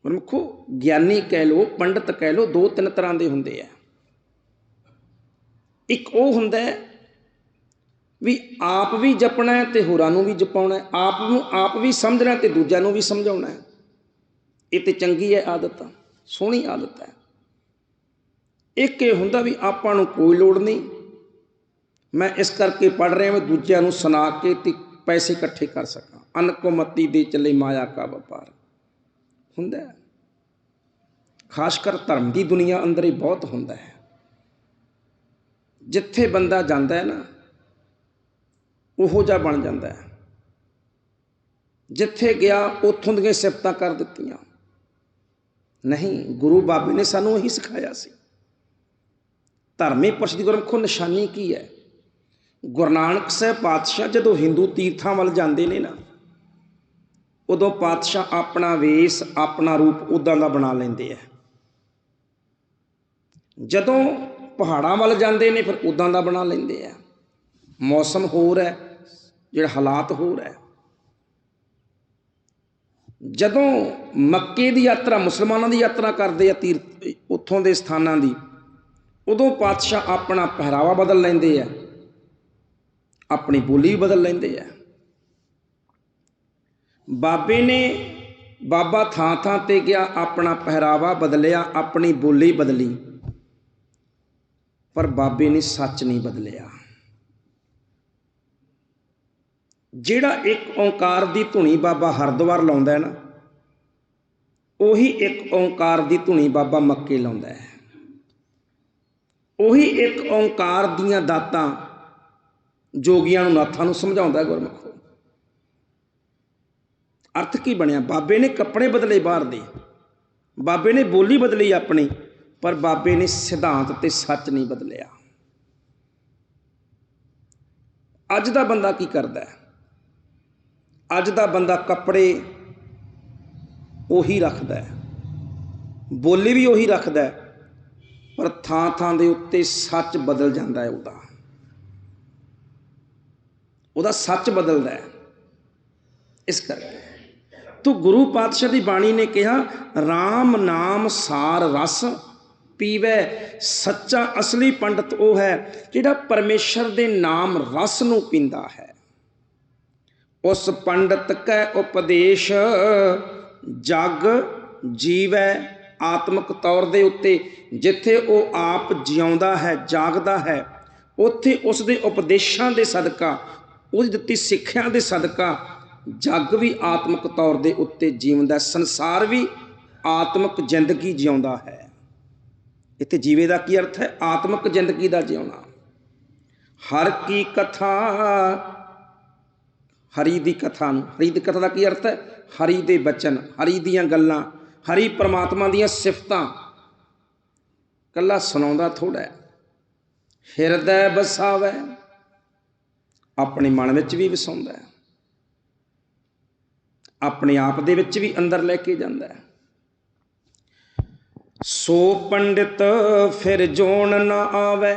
ਪ੍ਰਮੁਖੋ ਗਿਆਨੀ ਕਹਿ ਲੋ ਪੰਡਤ ਕਹਿ ਲੋ ਦੋ ਤਿੰਨ ਤਰ੍ਹਾਂ ਦੇ ਹੁੰਦੇ ਆ। ਇੱਕ ਉਹ ਹੁੰਦਾ ਹੈ ਵੀ ਆਪ ਵੀ ਜਪਣਾ ਹੈ ਤੇ ਹੋਰਾਂ ਨੂੰ ਵੀ ਜਪਾਉਣਾ ਹੈ। ਆਪ ਨੂੰ ਆਪ ਵੀ ਸਮਝਣਾ ਤੇ ਦੂਜਿਆਂ ਨੂੰ ਵੀ ਸਮਝਾਉਣਾ ਹੈ। ਇਹ ਤੇ ਚੰਗੀ ਹੈ ਆਦਤ ਸੋਹਣੀ ਆਦਤ ਹੈ। ਇੱਕ ਇਹ ਹੁੰਦਾ ਵੀ ਆਪਾਂ ਨੂੰ ਕੋਈ ਲੋੜ ਨਹੀਂ। ਮੈਂ ਇਸ ਕਰਕੇ ਪੜ ਰਿਹਾ ਮੈਂ ਦੂਜਿਆਂ ਨੂੰ ਸੁਣਾ ਕੇ ਤੇ ਪੈਸੇ ਇਕੱਠੇ ਕਰ ਸਕਾਂ। ਅਨਕੁਮਤੀ ਦੇ ਚੱਲੇ ਮਾਇਆ ਕਾ ਵਪਾਰ। ਹੁੰਦਾ ਖਾਸ ਕਰ ਧਰਮ ਦੀ ਦੁਨੀਆ ਅੰਦਰ ਹੀ ਬਹੁਤ ਹੁੰਦਾ ਹੈ। ਜਿੱਥੇ ਬੰਦਾ ਜਾਂਦਾ ਹੈ ਨਾ, ਉਹੋ ਜਿਹਾ ਬਣ ਜਾਂਦਾ ਹੈ। ਜਿੱਥੇ ਗਿਆ, ਉੱਥੋਂ ਦੀਆਂ ਸਿਫਤਾਂ ਕਰ ਦਿੱਤੀਆਂ। ਨਹੀਂ, ਗੁਰੂ ਬਾਬੇ ਨੇ ਸਾਨੂੰ ਇਹੀ ਸਿਖਾਇਆ ਸੀ। ਧਰਮੀ ਪੁਰਸ਼ ਦੀ ਗੁਰਮੁਖੋ ਨਿਸ਼ਾਨੀ ਕੀ ਹੈ? ਗੁਰੂ ਨਾਨਕ ਸਾਹਿਬ ਪਾਤਸ਼ਾਹ ਜਦੋਂ ਹਿੰਦੂ ਤੀਰਥਾਂ ਵੱਲ ਜਾਂਦੇ ਨੇ ਨਾ, ਉਦੋਂ ਪਾਤਸ਼ਾਹ ਆਪਣਾ ਵੇਸ, ਆਪਣਾ ਰੂਪ ਉਦਾਂ ਦਾ ਬਣਾ ਲੈਂਦੇ ਆ। ਜਦੋਂ ਪਹਾੜਾਂ ਵੱਲ ਜਾਂਦੇ ਨੇ, ਫਿਰ ਉਦਾਂ ਦਾ ਬਣਾ ਲੈਂਦੇ ਆ। ਮੌਸਮ ਹੋਰ ਹੈ, ਜਿਹੜਾ ਹਾਲਾਤ ਹੋਰ ਹੈ। ਜਦੋਂ ਮੱਕੇ ਦੀ ਯਾਤਰਾ, ਮੁਸਲਮਾਨਾਂ ਦੀ ਯਾਤਰਾ ਕਰਦੇ ਆ ਤੀਰਥ, ਉੱਥੋਂ ਦੇ ਸਥਾਨਾਂ ਦੀ ਉਦੋਂ ਪਾਤਸ਼ਾਹ ਆਪਣਾ ਪਹਿਰਾਵਾ ਬਦਲ ਲੈਂਦੇ ਆ, ਆਪਣੀ ਬੋਲੀ ਵੀ ਬਦਲ ਲੈਂਦੇ ਆ। ਬਾਬੇ ਨੇ ਬਾਬਾ ਥਾਂ ਥਾਂ ਤੇ ਗਿਆ, ਆਪਣਾ ਪਹਿਰਾਵਾ ਬਦਲਿਆ, ਆਪਣੀ ਬੋਲੀ ਬਦਲੀ। ਪਰ ਬਾਬੇ ਨੇ ਸੱਚ ਨਹੀਂ ਬਦਲਿਆ। ਜਿਹੜਾ ਇੱਕ ਓੰਕਾਰ ਦੀ ਧੁਨੀ ਬਾਬਾ ਹਰਦੁਆਰ ਲਾਉਂਦਾ ਹੈ ਨਾ, ਉਹੀ ਇੱਕ ਓੰਕਾਰ ਦੀ ਧੁਨੀ ਬਾਬਾ ਮੱਕੇ ਲਾਉਂਦਾ ਹੈ। ਉਹੀ ਇੱਕ ਓੰਕਾਰ ਦੀਆਂ ਦਾਤਾਂ ਜੋਗੀਆਂ ਨੂੰ ਨਾਥਾਂ ਨੂੰ ਸਮਝਾਉਂਦਾ ਹੈ ਅਰਥ ਕੀ ਬਣਿਆ? ਬਾਬੇ ਨੇ ਕੱਪੜੇ ਬਦਲੇ ਬਾਹਰ ਦੇ। ਬਾਬੇ ਨੇ ਬੋਲੀ ਬਦਲੀ ਆਪਣੀ, ਪਰ ਬਾਬੇ ਨੇ ਸਿਧਾਂਤ ਤੇ ਸੱਚ ਨਹੀਂ ਬਦਲਿਆ। ਅੱਜ ਦਾ ਬੰਦਾ ਕੀ ਕਰਦਾ ਹੈ? ਅੱਜ ਦਾ ਬੰਦਾ ਕੱਪੜੇ ਉਹੀ ਰੱਖਦਾ ਹੈ। ਬੋਲੀ ਵੀ ਉਹੀ ਰੱਖਦਾ ਹੈ। ਪਰ ਥਾਂ ਥਾਂ ਦੇ ਉੱਤੇ ਸੱਚ ਬਦਲ ਜਾਂਦਾ ਹੈ ਉਹਦਾ। ਉਹਦਾ ਸੱਚ ਬਦਲਦਾ ਹੈ। ਇਸ ਕਰਕੇ ਤੋ ਗੁਰੂ ਪਾਤਸ਼ਾਹ ਦੀ ਬਾਣੀ ਨੇ ਕਿਹਾ RAM ਨਾਮ ਸਾਰ ਰਸ ਪੀਵੇ, ਸੱਚਾ ਅਸਲੀ ਪੰਡਤ ਉਹ ਹੈ ਜਿਹੜਾ ਪਰਮੇਸ਼ਰ ਦੇ ਨਾਮ ਰਸ ਨੂੰ ਪੀਂਦਾ ਹੈ। ਉਸ ਪੰਡਤ ਕੈ ਉਪਦੇਸ਼, ਜਗ ਜੀਵੈ ਆਤਮਿਕ ਤੌਰ ਦੇ ਉੱਤੇ ਜਿੱਥੇ ਉਹ ਆਪ ਜਿਉਂਦਾ ਹੈ, ਜਾਗਦਾ ਹੈ, ਉੱਥੇ ਉਸ ਦੇ ਉਪਦੇਸ਼ਾਂ ਦੇ ਸਦਕਾ, ਉਸ ਦਿੱਤੀ ਸਿੱਖਿਆ ਦੇ ਸਦਕਾ, ਜੱਗ ਵੀ ਆਤਮਿਕ ਤੌਰ ਦੇ ਉੱਤੇ ਜੀਵਦਾ ਸੰਸਾਰ ਵੀ ਆਤਮਿਕ ਜ਼ਿੰਦਗੀ ਜਿਉਂਦਾ ਹੈ। ਇੱਥੇ ਜੀਵੇ ਦਾ ਕੀ ਅਰਥ ਹੈ? ਆਤਮਿਕ ਜ਼ਿੰਦਗੀ ਦਾ ਜਿਉਣਾ। ਹਰ ਕੀ ਕਥਾ, ਹਰੀ ਦੀ ਕਥਾ ਨੂੰ, ਹਰੀ ਦੀ ਕਥਾ ਦਾ ਕੀ ਅਰਥ ਹੈ? ਹਰੀ ਦੇ ਬਚਨ, ਹਰੀ ਦੀਆਂ ਗੱਲਾਂ ਹਰੀ ਪ੍ਰਮਾਤਮਾ ਦੀਆਂ ਸਿਫਤਾਂ ਕੱਲਾ ਸੁਣਾਉਂਦਾ ਥੋੜਾ ਹੈ। ਹਿਰਦੈ ਬਸਾਵੇ ਆਪਣੇ ਮਨ ਵਿੱਚ ਵੀ ਵਸਾਉਂਦਾ ਹੈ। ਆਪਣੇ ਆਪ ਦੇ ਵਿੱਚ ਵੀ ਅੰਦਰ ਲੈ ਕੇ ਜਾਂਦਾ ਹੈ। ਸੋ ਪੰਡਿਤ ਫਿਰ ਜੋਣ ਨਾ ਆਵੇ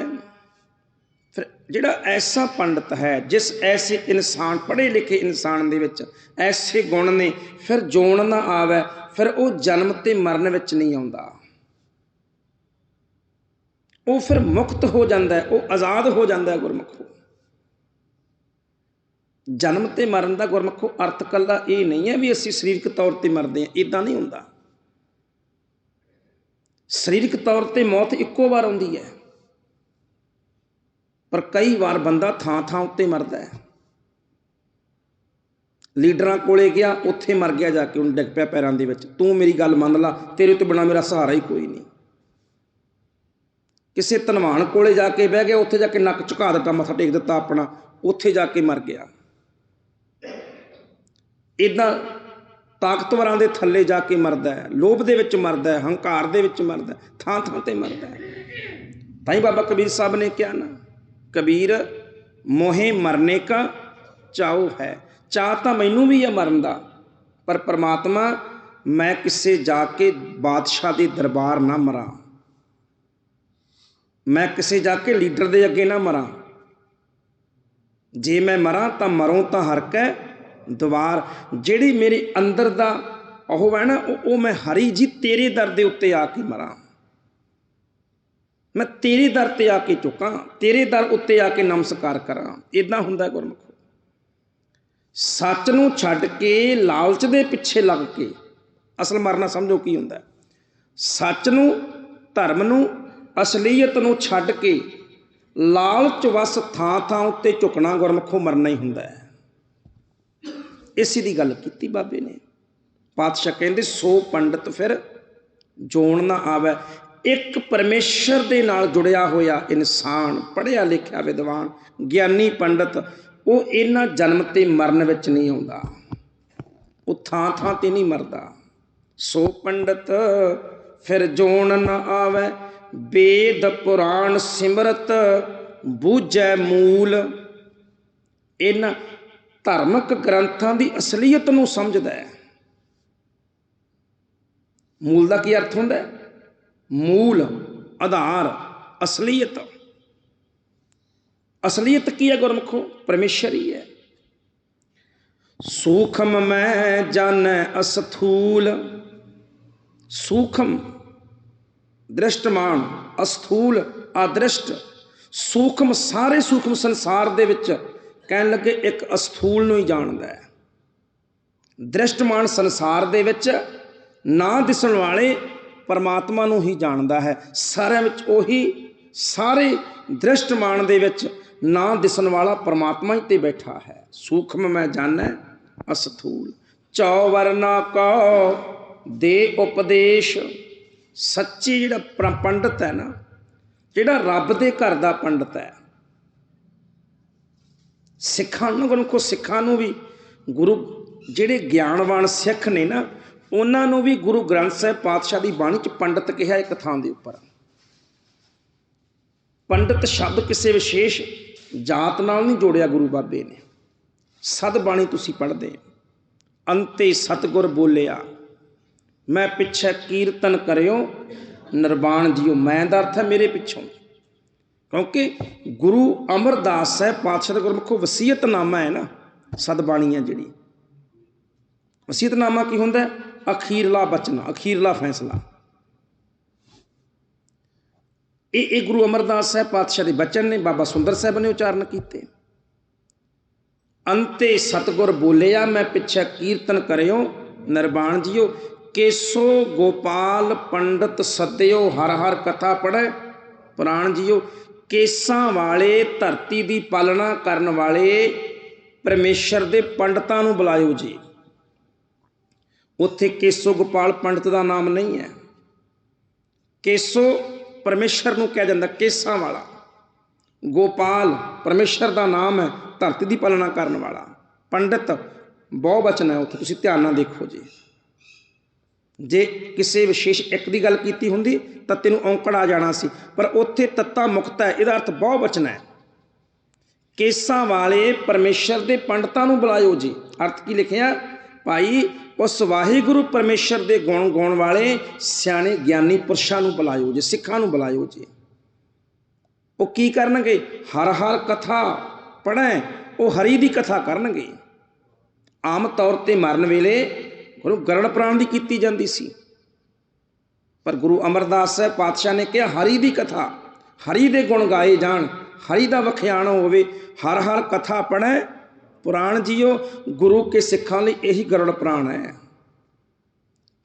ਜਿਹੜਾ ਐਸਾ ਪੰਡਤ ਹੈ, ਜਿਸ ਐਸੇ ਇਨਸਾਨ ਪੜ੍ਹੇ ਲਿਖੇ ਇਨਸਾਨ ਦੇ ਵਿੱਚ ਐਸੇ ਗੁਣ ਨੇ, ਫਿਰ ਜੋਣ ਨਾ ਆਵੇ, ਫਿਰ ਉਹ ਜਨਮ ਤੇ ਮਰਨ ਵਿੱਚ ਨਹੀਂ ਆਉਂਦਾ। ਉਹ ਫਿਰ ਮੁਕਤ ਹੋ ਜਾਂਦਾ ਹੈ, ਉਹ ਆਜ਼ਾਦ ਹੋ ਜਾਂਦਾ ਹੈ ਗੁਰਮੁਖੋ। ਜਨਮ ਤੇ ਮਰਨ ਦਾ ਗੁਰਮੁਖੋ ਅਰਥ ਕੱਲਾ ਇਹ ਨਹੀਂ ਹੈ ਵੀ ਅਸੀਂ ਸਰੀਰਕ ਤੌਰ ਤੇ ਮਰਦੇ ਹਾਂ ਇਦਾਂ ਨਹੀਂ ਹੁੰਦਾ। ਸਰੀਰਕ ਤੌਰ ਤੇ ਮੌਤ ਇੱਕੋ ਵਾਰ ਆਉਂਦੀ ਹੈ। ਪਰ ਕਈ ਵਾਰ ਬੰਦਾ ਥਾਂ ਥਾਂ ਉੱਤੇ ਮਰਦਾ ਹੈ। ਲੀਡਰਾਂ ਕੋਲੇ ਗਿਆ, ਉੱਥੇ ਮਰ ਗਿਆ ਜਾ ਕੇ, ਉਹਨੂੰ ਡਿੱਗ ਪਿਆ ਪੈਰਾਂ ਦੇ ਵਿੱਚ। ਤੂੰ ਮੇਰੀ ਗੱਲ ਮੰਨ ਲਾ, ਤੇਰੇ ਤੋਂ ਬਿਨਾ ਮੇਰਾ ਸਹਾਰਾ ਹੀ ਕੋਈ ਨਹੀਂ। ਕਿਸੇ ਧਨਵਾਨ ਕੋਲੇ ਜਾ ਕੇ ਬਹਿ ਗਿਆ, ਉੱਥੇ ਜਾ ਕੇ ਨੱਕ ਝੁਕਾ ਦਿੱਤਾ, ਮੱਥਾ ਟੇਕ ਦਿੱਤਾ ਆਪਣਾ, ਉੱਥੇ ਜਾ ਕੇ ਮਰ ਗਿਆ। ਇਦਾਂ ਤਾਕਤਵਰਾਂ ਦੇ ਥੱਲੇ ਜਾ ਕੇ ਮਰਦਾ ਹੈ, ਲੋਭ ਦੇ ਵਿੱਚ ਮਰਦਾ ਹੈ, ਹੰਕਾਰ ਦੇ ਵਿੱਚ ਮਰਦਾ ਥਾਂ ਥਾਂ ਤੇ ਮਰਦਾ ਹੈ। ਤਾਂ ਹੀ ਬਾਬਾ ਕਬੀਰ ਸਾਹਿਬ ਨੇ ਕਿਹਾ ਨਾ ਕਬੀਰ, ਮੋਹੇ ਮਰਨੇ ਕਾ ਚਾਉ ਹੈ। ਚਾਹ ਤਾਂ ਮੈਨੂੰ ਵੀ ਹੈ ਮਰਨ ਦਾ, ਪਰ ਪ੍ਰਮਾਤਮਾ, ਮੈਂ ਕਿਸੇ ਜਾ ਕੇ ਬਾਦਸ਼ਾਹ ਦੇ ਦਰਬਾਰ ਨਾ ਮਰਾਂ। ਮੈਂ ਕਿਸੇ ਜਾ ਕੇ ਲੀਡਰ ਦੇ ਅੱਗੇ ਨਾ ਮਰਾਂ। ਜੇ ਮੈਂ ਮਰਾਂ ਤਾਂ ਮਰੋਂ ਤਾਂ ਹਰ ਕੈ ਦੁਆਰ ਜਿਹੜੀ ਮੇਰੇ ਅੰਦਰ ਦਾ ਉਹ ਹੈ ਨਾ ਉਹ ਮੈਂ ਹਰੀ ਜੀ ਤੇਰੇ ਦਰ ਦੇ ਉੱਤੇ ਆ ਕੇ ਮਰਾਂ। ਮੈਂ ਤੇਰੇ ਦਰ ਤੇ ਆ ਕੇ ਝੁਕਾਂ, ਤੇਰੇ ਦਰ ਉੱਤੇ ਆ ਕੇ ਨਮਸਕਾਰ ਕਰਾਂ। ਇਦਾਂ ਹੁੰਦਾ ਗੁਰਮੁਖੋ। ਸੱਚ ਨੂੰ ਛੱਡ ਕੇ, ਲਾਲਚ ਦੇ ਪਿੱਛੇ ਲੱਗ ਕੇ, ਅਸਲ ਮਰਨਾ ਸਮਝੋ ਕੀ ਹੁੰਦਾ ਸੱਚ ਨੂੰ ਧਰਮ ਨੂੰ ਅਸਲੀਅਤ ਨੂੰ ਛੱਡ ਕੇ, ਲਾਲਚ ਵਸ ਥਾਂ ਥਾਂ ਉੱਤੇ ਝੁਕਣਾ ਗੁਰਮੁਖੋ ਮਰਨਾ ਹੀ ਹੁੰਦਾ ਹੈ। ਇਸੇ ਦੀ ਗੱਲ ਕੀਤੀ ਬਾਬੇ ਨੇ। ਪਾਤਸ਼ਾਹ ਕਹਿੰਦੇ, ਸੋ ਪੰਡਤ ਫਿਰ ਜੋਣ ਨਾ ਆਵੇ। ਇੱਕ ਪਰਮੇਸ਼ਰ ਦੇ ਨਾਲ ਜੁੜਿਆ ਹੋਇਆ ਇਨਸਾਨ, ਪੜ੍ਹਿਆ ਲਿਖਿਆ ਵਿਦਵਾਨ, ਗਿਆਨੀ ਪੰਡਤ, ਉਹ ਇਹਨਾਂ ਜਨਮ ਤੇ ਮਰਨ ਵਿੱਚ ਨਹੀਂ ਆਉਂਦਾ। ਉਹ ਥਾਂ ਥਾਂ ਤੇ ਨਹੀਂ ਮਰਦਾ। ਸੋ ਪੰਡਤ, ਫਿਰ ਜੋਣ ਨਾ ਆਵੇ, ਵੇਦ ਪੁਰਾਣ ਸਿਮਰਤ, ਬੂਝੈ ਮੂਲ। ਇਹਨਾਂ ਧਾਰਮਿਕ ਗ੍ਰੰਥਾਂ ਦੀ ਅਸਲੀਅਤ ਨੂੰ ਸਮਝਦਾ ਹੈ। ਮੂਲ ਦਾ ਕੀ ਅਰਥ ਹੁੰਦਾ ਹੈ? ਮੂਲ, ਆਧਾਰ, ਅਸਲੀਅਤ। ਅਸਲੀਅਤ ਕੀ ਹੈ ਗੁਰਮਖੋ? ਪਰਮੇਸ਼ਰ ਹੀ ਹੈ। ਸੂਖਮ ਮੈਂ ਜਾਣੈ ਅਸਥੂਲ। ਸੂਖਮ, ਦ੍ਰਿਸ਼ਟਮਾਨ, ਅਸਥੂਲ, ਆਦ੍ਰਿਸ਼ਟ। ਸੂਖਮ, ਸਾਰੇ ਸੂਖਮ ਸੰਸਾਰ ਦੇ ਵਿੱਚ ਕਹਿਣ ਲੱਗੇ ਇੱਕ ਅਸਥੂਲ ਨੂੰ ਹੀ ਜਾਣਦਾ ਹੈ। ਦ੍ਰਿਸ਼ਟਮਾਨ ਸੰਸਾਰ ਦੇ ਵਿੱਚ ਨਾ ਦਿਸਣ ਵਾਲੇ ਪਰਮਾਤਮਾ ਨੂੰ ਹੀ ਜਾਣਦਾ ਹੈ। ਸਾਰਿਆਂ ਵਿੱਚ ਉਹੀ ਸਾਰੇ ਦ੍ਰਿਸ਼ਟਮਾਨ ਦੇ ਵਿੱਚ ਨਾ ਦਿਸਣ ਵਾਲਾ ਪਰਮਾਤਮਾ ਹੀ ਤੇ ਬੈਠਾ ਹੈ। ਸੂਖਮ ਮੈਂ ਜਾਣੈ, ਅਸਥੂਲ ਚੌ ਵਰਨਾ ਕੋ ਦੇ ਉਪਦੇਸ਼। ਸੱਚੀ ਜਿਹੜਾ ਪ੍ਰ- ਪੰਡਤ ਹੈ ਨਾ, ਜਿਹੜਾ ਰੱਬ ਦੇ ਘਰ ਦਾ ਪੰਡਤ ਹੈ। ਸਿੱਖਾਂ ਨੂੰ ਗੁਰੂ ਸਿੱਖਾਂ ਨੂੰ ਵੀ ਗੁਰੂ ਜਿਹੜੇ ਗਿਆਨਵਾਨ ਸਿੱਖ ਨੇ ਨਾ ਉਹਨਾਂ ਨੂੰ ਵੀ ਗੁਰੂ ਗ੍ਰੰਥ ਸਾਹਿਬ ਪਾਤਸ਼ਾਹ ਦੀ ਬਾਣੀ ਚ ਪੰਡਤ ਕਿਹਾ ਇੱਕ ਥਾਂ ਦੇ ਉੱਪਰ। ਪੰਡਤ ਸ਼ਬਦ ਕਿਸੇ ਵਿਸ਼ੇਸ਼ ਜਾਤ ਨਾਲ ਨਹੀਂ ਜੋੜਿਆ ਗੁਰੂ ਬਾਬੇ ਨੇ। ਸਦ ਬਾਣੀ ਤੁਸੀਂ ਪੜ੍ਹਦੇ ਅੰਤੇ ਸਤਗੁਰ ਬੋਲਿਆ, ਮੈਂ ਪਿੱਛੇ ਕੀਰਤਨ ਕਰਿਓ, ਨਿਰਵਾਣ ਜੀਓ। ਮੈਂ ਦਾ ਅਰਥ ਹੈ ਮੇਰੇ ਪਿੱਛੋਂ। ਕਿਉਂਕਿ ਗੁਰੂ ਅਮਰਦਾਸ ਸਾਹਿਬ ਪਾਤਸ਼ਾਹ ਦਾ ਗੁਰਮੁਖੋ ਵਸੀਅਤਨਾਮਾ ਹੈ ਨਾ ਸਦਬਾਣੀ ਹੈ ਜਿਹੜੀ। ਵਸੀਅਤਨਾਮਾ ਕੀ ਹੁੰਦਾ ਅਖੀਰਲਾ ਬਚਨ, ਅਖੀਰਲਾ ਫੈਸਲਾ। ਇਹ ਇਹ ਗੁਰੂ ਅਮਰਦਾਸ ਸਾਹਿਬ ਪਾਤਸ਼ਾਹ ਦੇ ਬਚਨ ਨੇ, ਬਾਬਾ ਸੁੰਦਰ ਸਾਹਿਬ ਨੇ ਉਚਾਰਨ ਕੀਤੇ। ਅੰਤੇ ਸਤਗੁਰ ਬੋਲਿਆ, ਮੈਂ ਪਿੱਛੇ ਕੀਰਤਨ ਕਰਿਓ, ਨਿਰਵਾਣ ਜੀਓ। ਕੇਸੋ ਗੋਪਾਲ ਪੰਡਤ ਸੱਦਿਓ, ਹਰ ਹਰ ਕਥਾ ਪੜੈ ਪੁਰਾਣ ਜੀਓ। ਕੇਸਾਂ ਵਾਲੇ ਧਰਤੀ ਦੀ ਪਾਲਣਾ ਕਰਨ ਵਾਲੇ, ਪਰਮੇਸ਼ਰ ਦੇ ਪੰਡਤਾਂ ਨੂੰ ਬੁਲਾਇਓ ਜੀ। ਉੱਥੇ ਕੇਸੋ ਗੋਪਾਲ ਪੰਡਤ ਦਾ ਨਾਮ ਨਹੀਂ ਹੈ। ਕੇਸੋ ਪਰਮੇਸ਼ਰ ਨੂੰ ਕਿਹਾ ਜਾਂਦਾ ਕੇਸਾਂ ਵਾਲਾ। ਗੋਪਾਲ ਪਰਮੇਸ਼ਰ ਦਾ ਨਾਮ ਹੈ, ਧਰਤੀ ਦੀ ਪਾਲਣਾ ਕਰਨ ਵਾਲਾ। ਪੰਡਤ ਬਹੁ ਬਚਨ ਹੈ, ਉੱਥੇ ਤੁਸੀਂ ਧਿਆਨ ਨਾਲ ਦੇਖੋ ਜੀ। ਜੇ ਕਿਸੇ ਵਿਸ਼ੇਸ਼ ਇੱਕ ਦੀ ਗੱਲ ਕੀਤੀ ਹੁੰਦੀ ਤਾਂ ਤੈਨੂੰ ਔਂਕੜ ਆ ਜਾਣਾ ਸੀ, ਪਰ ਉੱਥੇ ਤੱਤਾ ਮੁਕਤ ਹੈ, ਇਹਦਾ ਅਰਥ ਬਹੁ ਬਚਨ ਹੈ। ਕੇਸਾਂ ਵਾਲੇ ਪਰਮੇਸ਼ਰ ਦੇ ਪੰਡਤਾਂ ਨੂੰ ਬੁਲਾਇਓ ਜੀ। ਅਰਥ ਕੀ ਲਿਖਿਆ? ਭਾਈ ਉਸ ਵਾਹਿਗੁਰੂ ਪਰਮੇਸ਼ਰ ਦੇ ਗੁਣ ਗਾਉਣ ਵਾਲੇ ਸਿਆਣੇ ਗਿਆਨੀ ਪੁਰਸ਼ਾਂ ਨੂੰ ਬੁਲਾਇਓ ਜੇ, ਸਿੱਖਾਂ ਨੂੰ ਬੁਲਾਇਓ ਜੇ। ਉਹ ਕੀ ਕਰਨਗੇ? ਹਰ ਹਰ ਕਥਾ ਪੜ੍ਹੈ, ਉਹ ਹਰੀ ਦੀ ਕਥਾ ਕਰਨਗੇ। ਆਮ ਤੌਰ ਤੇ ਮਰਨ ਵੇਲੇ ਗੁਰੂ ਗਰੜ ਪ੍ਰਾਣ ਦੀ ਕੀਤੀ ਜਾਂਦੀ ਸੀ। ਪਰ ਗੁਰੂ ਅਮਰਦਾਸ ਸਾਹਿਬ ਪਾਤਸ਼ਾਹ ਨੇ ਕਿਹਾ, ਹਰੀ ਦੀ ਕਥਾ, ਹਰੀ ਦੇ ਗੁਣ ਗਾਏ ਜਾਣ, ਹਰੀ ਦਾ ਵਖਿਆਣ ਹੋਵੇ, ਹਰ ਹਰ ਕਥਾ ਪੜ੍ਹੈ ਪੁਰਾਣ ਜੀਓ, ਗੁਰੂ ਕੇ ਸਿੱਖਾਂ ਲਈ ਇਹੀ ਗਰੜ ਪ੍ਰਾਣ ਹੈ।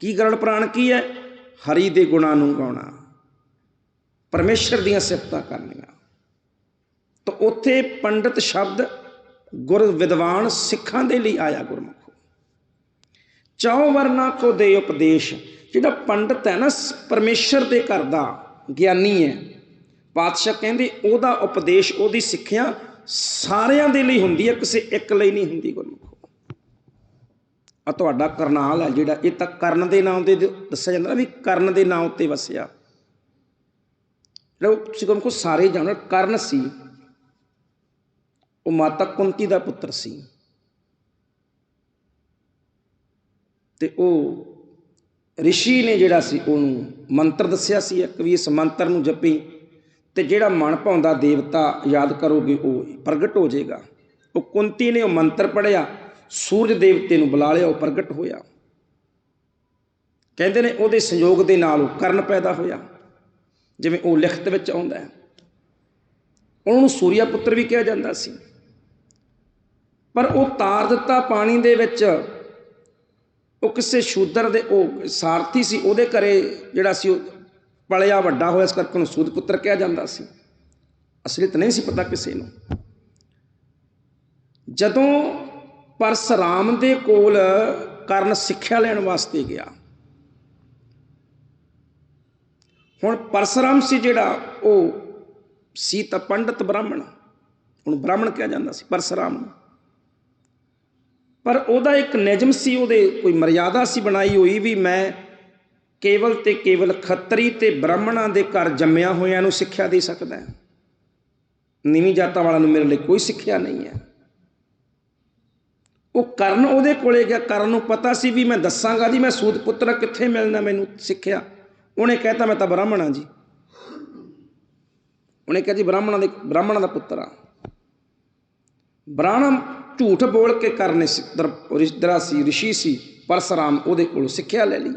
ਕੀ ਗਰੜ ਪ੍ਰਾਣ ਕੀ ਹੈ? ਹਰੀ ਦੇ ਗੁਣਾਂ ਨੂੰ ਗਾਉਣਾ। ਪਰਮੇਸ਼ਰ ਦੀਆਂ ਸਿਫਤਾਂ ਕਰਨੀਆਂ। ਤਾਂ ਉੱਥੇ ਪੰਡਿਤ ਸ਼ਬਦ ਗੁਰ ਵਿਦਵਾਨ ਸਿੱਖਾਂ ਦੇ ਲਈ ਆਇਆ ਗੁਰਮੁਖੋ। ਚਾਉ ਵਰਨਾ ਕੋ ਦੇ ਉਪਦੇਸ਼। ਜਿਹੜਾ ਪੰਡਤ ਹੈ ਨਾ ਸ- ਪਰਮੇਸ਼ਰ ਦੇ ਘਰ ਦਾ ਗਿਆਨੀ ਹੈ। ਪਾਤਸ਼ਾਹ ਕਹਿੰਦੇ ਉਹਦਾ ਉਪਦੇਸ਼, ਉਹਦੀ ਸਿੱਖਿਆ ਸਾਰਿਆਂ ਦੇ ਲਈ ਹੁੰਦੀ ਹੈ, ਕਿਸੇ ਇੱਕ ਲਈ ਨਹੀਂ ਹੁੰਦੀ ਗੁਰਮੁਖੋ। ਆ ਤੁਹਾਡਾ ਕਰਨਾਲ ਹੈ ਜਿਹੜਾ, ਇਹ ਤਾਂ ਕਰਨ ਦੇ ਨਾਮ ਤੇ ਦੱਸਿਆ ਜਾਂਦਾ ਨਾ ਵੀ ਕਰਨ ਦੇ ਨਾਮ ਉੱਤੇ ਵਸਿਆ। ਜਿਹੜਾ ਉਹ ਤੁਸੀਂ ਗੁਰਮੁਖੋ ਸਾਰੇ ਜਾਣੋ, ਕਰਨ ਸੀ। ਉਹ ਮਾਤਾ ਕੁੰਤੀ ਦਾ ਪੁੱਤਰ ਸੀ। ਤੇ ਉਹ ਰਿਸ਼ੀ ਨੇ ਜਿਹੜਾ ਸੀ, ਉਹਨੂੰ ਮੰਤਰ ਦੱਸਿਆ ਸੀ, ਇੱਕ ਵੀ ਇਸ ਮੰਤਰ ਨੂੰ ਜਪੀ। ਤੇ ਜਿਹੜਾ ਮਨ ਭਾਉਂਦਾ ਦੇਵਤਾ ਯਾਦ ਕਰੋਗੇ ਉਹ ਪ੍ਰਗਟ ਹੋ ਜਾਏਗਾ। ਉਹ ਕੁੰਤੀ ਨੇ ਉਹ ਮੰਤਰ ਪੜਿਆ ਸੂਰਜ ਦੇਵਤੇ ਨੂੰ ਬੁਲਾ ਲਿਆ, ਉਹ ਪ੍ਰਗਟ ਹੋਇਆ। ਕਹਿੰਦੇ ਨੇ ਉਹਦੇ ਸੰਯੋਗ ਦੇ ਨਾਲ ਉਹ ਕਰਨ ਪੈਦਾ ਹੋਇਆ, ਜਿਵੇਂ ਉਹ ਲਿਖਤ ਵਿੱਚ ਆਉਂਦਾ ਹੈ। ਨੂੰ ਸੂਰਿਆ ਪੁੱਤਰ ਵੀ ਕਿਹਾ ਜਾਂਦਾ ਸੀ। ਪਰ ਉਹ ਤਾਰ ਦਿੱਤਾ ਪਾਣੀ ਦੇ ਵਿੱਚ। ਉਹ ਕਿਸੇ ਸ਼ੂਦਰ ਦੇ, ਉਹ ਸਾਰਥੀ ਸੀ, ਉਹਦੇ ਘਰੇ ਜਿਹੜਾ ਸੀ ਉਹ ਪਲਿਆ ਵੱਡਾ ਹੋਇਆ ਇਸ ਕਰਕੇ ਉਹਨੂੰ ਸੂਦ ਪੁੱਤਰ ਕਿਹਾ ਜਾਂਦਾ ਸੀ। ਅਸਲੀਤ ਨਹੀਂ ਸੀ ਪਤਾ ਕਿਸੇ ਨੂੰ। ਜਦੋਂ ਪਰਸਰਾਮ ਦੇ ਕੋਲ ਕਰਨ ਸਿੱਖਿਆ ਲੈਣ ਵਾਸਤੇ ਗਿਆ, ਹੁਣ ਪਰਸਰਾਮ ਸੀ ਜਿਹੜਾ ਉਹ ਸੀ ਤਾਂ ਪੰਡਤ ਬ੍ਰਾਹਮਣ ਹੁਣ ਬ੍ਰਾਹਮਣ ਕਿਹਾ ਜਾਂਦਾ ਸੀ, ਪਰਸਰਾਮ ਨੂੰ। ਪਰ ਉਹਦਾ ਇੱਕ ਨਿਯਮ ਸੀ, ਉਹਦੇ ਕੋਈ ਮਰਿਆਦਾ ਸੀ ਬਣਾਈ ਹੋਈ ਵੀ ਮੈਂ ਕੇਵਲ ਤੇ ਕੇਵਲ ਖੱਤਰੀ ਤੇ ਬ੍ਰਾਹਮਣਾਂ ਦੇ ਘਰ ਜੰਮਿਆ ਹੋਇਆਂ ਨੂੰ ਸਿੱਖਿਆ ਦੇ ਸਕਦਾ ਹੈ। ਨੀਵੀਂ ਜਾਤਾਂ ਵਾਲਿਆਂ ਨੂੰ ਮੇਰੇ ਲਈ ਕੋਈ ਸਿੱਖਿਆ ਨਹੀਂ ਹੈ। ਉਹ ਕਰਨ ਉਹਦੇ ਕੋਲੇ ਗਿਆ, ਕਰਨ ਨੂੰ ਪਤਾ ਸੀ ਵੀ ਮੈਂ ਦੱਸਾਂਗਾ ਜੀ, ਮੈਂ ਸੂਤ ਪੁੱਤਰ ਕਿੱਥੇ ਮਿਲਣਾ ਮੈਨੂੰ ਸਿੱਖਿਆ? ਉਹਨੇ ਕਹਿਤਾ, ਮੈਂ ਤਾਂ ਬ੍ਰਾਹਮਣ ਹਾਂ ਜੀ। ਉਹਨੇ ਕਿਹਾ ਜੀ, ਬ੍ਰਾਹਮਣਾਂ ਦੇ ਬ੍ਰਾਹਮਣਾਂ ਦਾ ਪੁੱਤਰ ਆ। ਬ੍ਰਾਹਮਣ ਝੂਠ ਬੋਲ ਕੇ ਕਰਨੇ ਰਿਸ਼ਦਰਾ ਸੀ, ਰਿਸ਼ੀ ਸੀ, ਪਰਸਰਾਮ ਉਹਦੇ ਕੋਲ ਸਿੱਖਿਆ ਲੈ ਲਈ।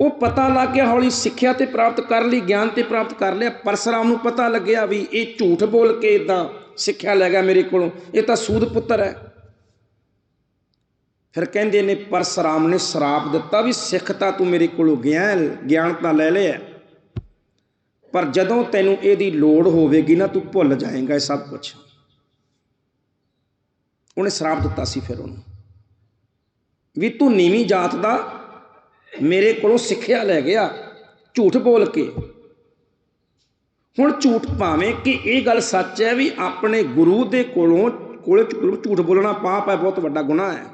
ਉਹ ਪਤਾ ਲੱਗ ਗਿਆ ਹੌਲੀ ਸਿੱਖਿਆ ਤੇ ਪ੍ਰਾਪਤ ਕਰ ਲਈ, ਗਿਆਨ ਤੇ ਪ੍ਰਾਪਤ ਕਰ ਲਿਆ ਪਰਸਰਾਮ ਨੂੰ ਪਤਾ ਲੱਗਿਆ ਵੀ ਇਹ ਝੂਠ ਬੋਲ ਕੇ ਇਦਾਂ ਸਿੱਖਿਆ ਲੈ ਗਿਆ ਮੇਰੇ ਕੋਲੋਂ। ਇਹ ਤਾਂ ਸੂਦ ਪੁੱਤਰ ਹੈ। ਫਿਰ ਕਹਿੰਦੇ ਨੇ ਪਰਸਰਾਮ ਨੇ ਸ਼ਰਾਪ ਦਿੱਤਾ ਵੀ ਸਿੱਖ ਤਾਂ ਤੂੰ ਮੇਰੇ ਕੋਲੋਂ ਗਿਆਨ ਗਿਆਨ ਤਾਂ ਲੈ ਲਿਆ। ਪਰ ਜਦੋਂ ਤੈਨੂੰ ਇਹਦੀ ਲੋੜ ਹੋਵੇਗੀ ਨਾ, ਤੂੰ ਭੁੱਲ ਜਾਏਂਗਾ ਇਹ ਸਭ ਕੁਝ ਉਹਨੇ ਸ਼ਰਾਪ ਦਿੱਤਾ ਸੀ ਫਿਰ ਉਹਨੂੰ। ਵੀ ਤੂੰ ਨੀਵੀਂ ਜਾਤ ਦਾ ਮੇਰੇ ਕੋਲੋਂ ਸਿੱਖਿਆ ਲੈ ਗਿਆ, ਝੂਠ ਬੋਲ ਕੇ। ਹੁਣ ਝੂਠ ਭਾਵੇਂ ਕਿ ਇਹ ਗੱਲ ਸੱਚ ਹੈ ਵੀ ਆਪਣੇ ਗੁਰੂ ਦੇ ਕੋਲੋਂ, ਕੋਲੇ ਝੂਠ ਬੋਲਣਾ ਪਾਪ ਹੈ, ਬਹੁਤ ਵੱਡਾ ਗੁਨਾਹ ਹੈ।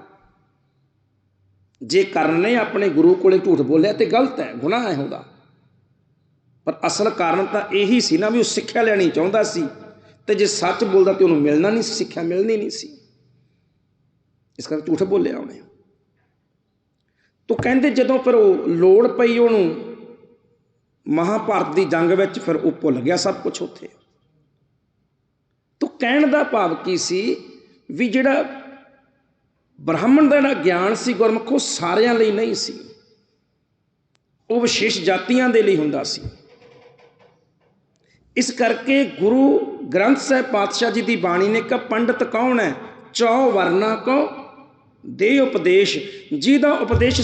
ਜੇ ਕਰਨ ਨੇ ਆਪਣੇ ਗੁਰੂ ਕੋਲੇ ਝੂਠ ਬੋਲਿਆ ਤੇ ਗਲਤ ਹੈ, ਗੁਨਾਹ ਹੈ ਉਹਦਾ। ਪਰ ਅਸਲ ਕਾਰਨ ਤਾਂ ਇਹੀ ਸੀ ਨਾ ਵੀ ਉਹ ਸਿੱਖਿਆ ਲੈਣੀ ਚਾਹੁੰਦਾ ਸੀ ਤੇ ਜੇ ਸੱਚ ਬੋਲਦਾ ਤੇ ਉਹਨੂੰ ਮਿਲਣਾ ਨਹੀਂ ਸੀ ਸਿੱਖਿਆ ਮਿਲਣੀ ਨਹੀਂ ਸੀ। ਇਸ ਕਰਕੇ ਝੂਠ ਬੋਲਿਆ ਉਹਨੇ। ਉਹ ਕਹਿੰਦੇ ਜਦੋਂ ਫਿਰ ਉਹ ਲੋੜ ਪਈ ਉਹਨੂੰ, ਮਹਾਭਾਰਤ ਦੀ ਜੰਗ ਵਿੱਚ ਫਿਰ ਉਹ ਭੁੱਲ ਗਿਆ ਸਭ ਕੁਝ ਉੱਥੇ। ਤੋ ਕਹਿਣ ਦਾ ਭਾਵ ਕੀ ਸੀ ਵੀ ਜਿਹੜਾ ਬ੍ਰਾਹਮਣ ਦਾ ਜਿਹੜਾ ਗਿਆਨ ਸੀ ਗੁਰਮੁਖੋ ਸਾਰਿਆਂ ਲਈ ਨਹੀਂ ਸੀ। ਉਹ ਵਿਸ਼ੇਸ਼ ਜਾਤੀਆਂ ਦੇ ਲਈ ਹੁੰਦਾ ਸੀ। ਇਸ ਕਰਕੇ ਗੁਰੂ ਗ੍ਰੰਥ ਸਾਹਿਬ ਪਾਤਸ਼ਾਹ ਜੀ ਦੀ ਬਾਣੀ ਨੇ ਕਿਹਾ, ਪੰਡਤ ਕੌਣ ਹੈ? ਚੌ ਵਰਨਾ ਕੋ ਦੇ ਉਪਦੇਸ਼ ਜਿਹਦਾ ਉਪਦੇਸ਼